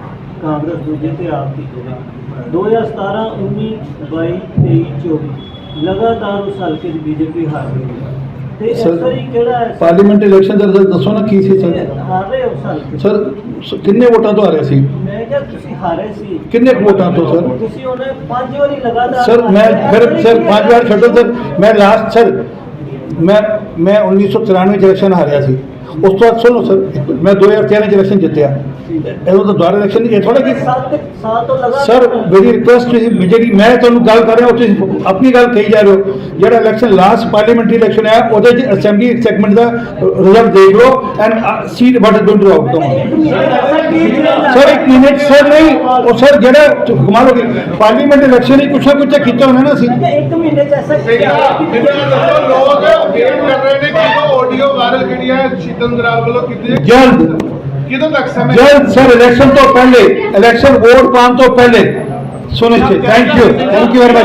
S8: ਕਾਂਗਰਸ ਦੂਜੇ ਤੇ ਆਪ ਤੀਜੇ ਤੇ 2017 19 22 23 24 ਲਗਾਤਾਰ ਉਸ ਹਲਕੇ 'ਚ ਬੀਜੇਪੀ ਹਾਰ ਰਹੀ ਹੈ ਤੇ ਇਸ
S1: Sir,
S8: ਵਾਰੀ ਕਿਹੜਾ ਹੈ?
S1: ਪਾਰਲੀਮੈਂਟ ਇਲੈਕਸ਼ਨ ਦਾ ਰਿਜ਼ਲਟ ਦੱਸੋ ਨਾ ਕੀ ਸੀ ਸਰ?
S8: ਹਾਰ ਰਹੇ ਉਸ ਹਲਕੇ 'ਚ।
S1: ਸਰ ਸ- ਕਿੰਨੇ ਵੋਟਾਂ ਤੋਂ ਆ ਰਿਹਾ ਸੀ?
S8: ਮੈਂ ਕਿਹਾ ਤੁਸੀਂ ਹਾਰੇ ਸੀ।
S1: ਕਿੰਨੇ ਕੁ ਵੋਟਾਂ ਤੋਂ ਸਰ?
S8: ਤੁਸੀਂ ਉਹਨੇ ਪੰਜ ਵਾਰੀ ਲਗਾਤਾਰ
S1: ਸਰ ਮੈਂ
S8: ਹਾਰੇ।
S1: ਫਿਰ ਸਰ ਪੰਜ ਵਾਰ ਛੱਡੋ ਸਰ। ਮੈਂ ਲਾਸਟ ਸਰ ਮੈਂ ਮੈਂ 1993 ਚ ਇਲੈਕਸ਼ਨ ਹਾਰਿਆ ਸੀ। ਉਸ ਤੋਂ ਬਾਅਦ ਸੁਣੋ ਸਰ ਮੈਂ 2013 ਚ ਇਲੈਕਸ਼ਨ ਜਿੱਤਿਆ। ਇਹਨੂੰ ਤਾਂ ਦੁਬਾਰਾ ਇਲੈਕਸ਼ਨ ਨਹੀਂ ਇਹ ਥੋੜਾ ਕਿ ਸਰ ਮੇਰੀ ਰਿਕੁਐਸਟ ਹੈ ਜਿਹੜੀ ਮੈਂ ਤੁਹਾਨੂੰ ਗੱਲ ਕਰ ਰਿਹਾ ਉਹ ਤੁਸੀਂ ਆਪਣੀ ਗੱਲ ਕਹੀ ਜਾ ਰਹੇ ਹੋ। ਜਿਹੜਾ ਇਲੈਕਸ਼ਨ ਲਾਸਟ ਪਾਰਲੀਮੈਂਟਰੀ ਇਲੈਕਸ਼ਨ ਹੈ ਉਹਦੇ ਚ ਅਸੈਂਬਲੀ ਸੈਗਮੈਂਟ ਦਾ ਰਿਜ਼ਲਟ ਦੇਖ ਲਓ and see what is going to outcome sir ਇੱਕ ਮਿੰਟ ਸਰ ਨਹੀਂ ਉਹ ਸਰ ਜਿਹੜਾ ਕਮਾਲ ਹੋ ਗਈ ਪਾਰਲੀਮੈਂਟ ਇਲੈਕਸ਼ਨ ਹੀ ਕੁਛ ਨਾ ਕੁਛ ਕੀਤਾ ਹੋਣਾ ਨਾ ਸੀ
S8: ਇੱਕ ਮਹੀਨੇ ਚ ਐਸਾ ਕੀ
S9: ਲੋਕ ਵੇਟ ਕਰ ਰਹੇ ਨੇ ਕਿ ਉਹ ਆਡੀਓ ਵਾਇਰਲ ਜਿਹੜੀ ਹੈ ਸ਼ੀਤਨ ਦਰਾਲ ਵੱਲੋਂ ਕੀਤੀ ਹੈ?
S1: ਜਲਦ।
S9: ਕਿਦੋਂ ਤੱਕ ਸਮੇਂ
S1: ਜਲਦ ਸਰ ਇਲੈਕਸ਼ਨ ਤੋਂ ਪਹਿਲੇ ਇਲੈਕਸ਼ਨ ਵੋਟ ਪਾਉਣ ਤੋਂ ਪਹਿਲੇ। ਸੁਨਿਸ਼ਚਿਤ। Thank you thank you very much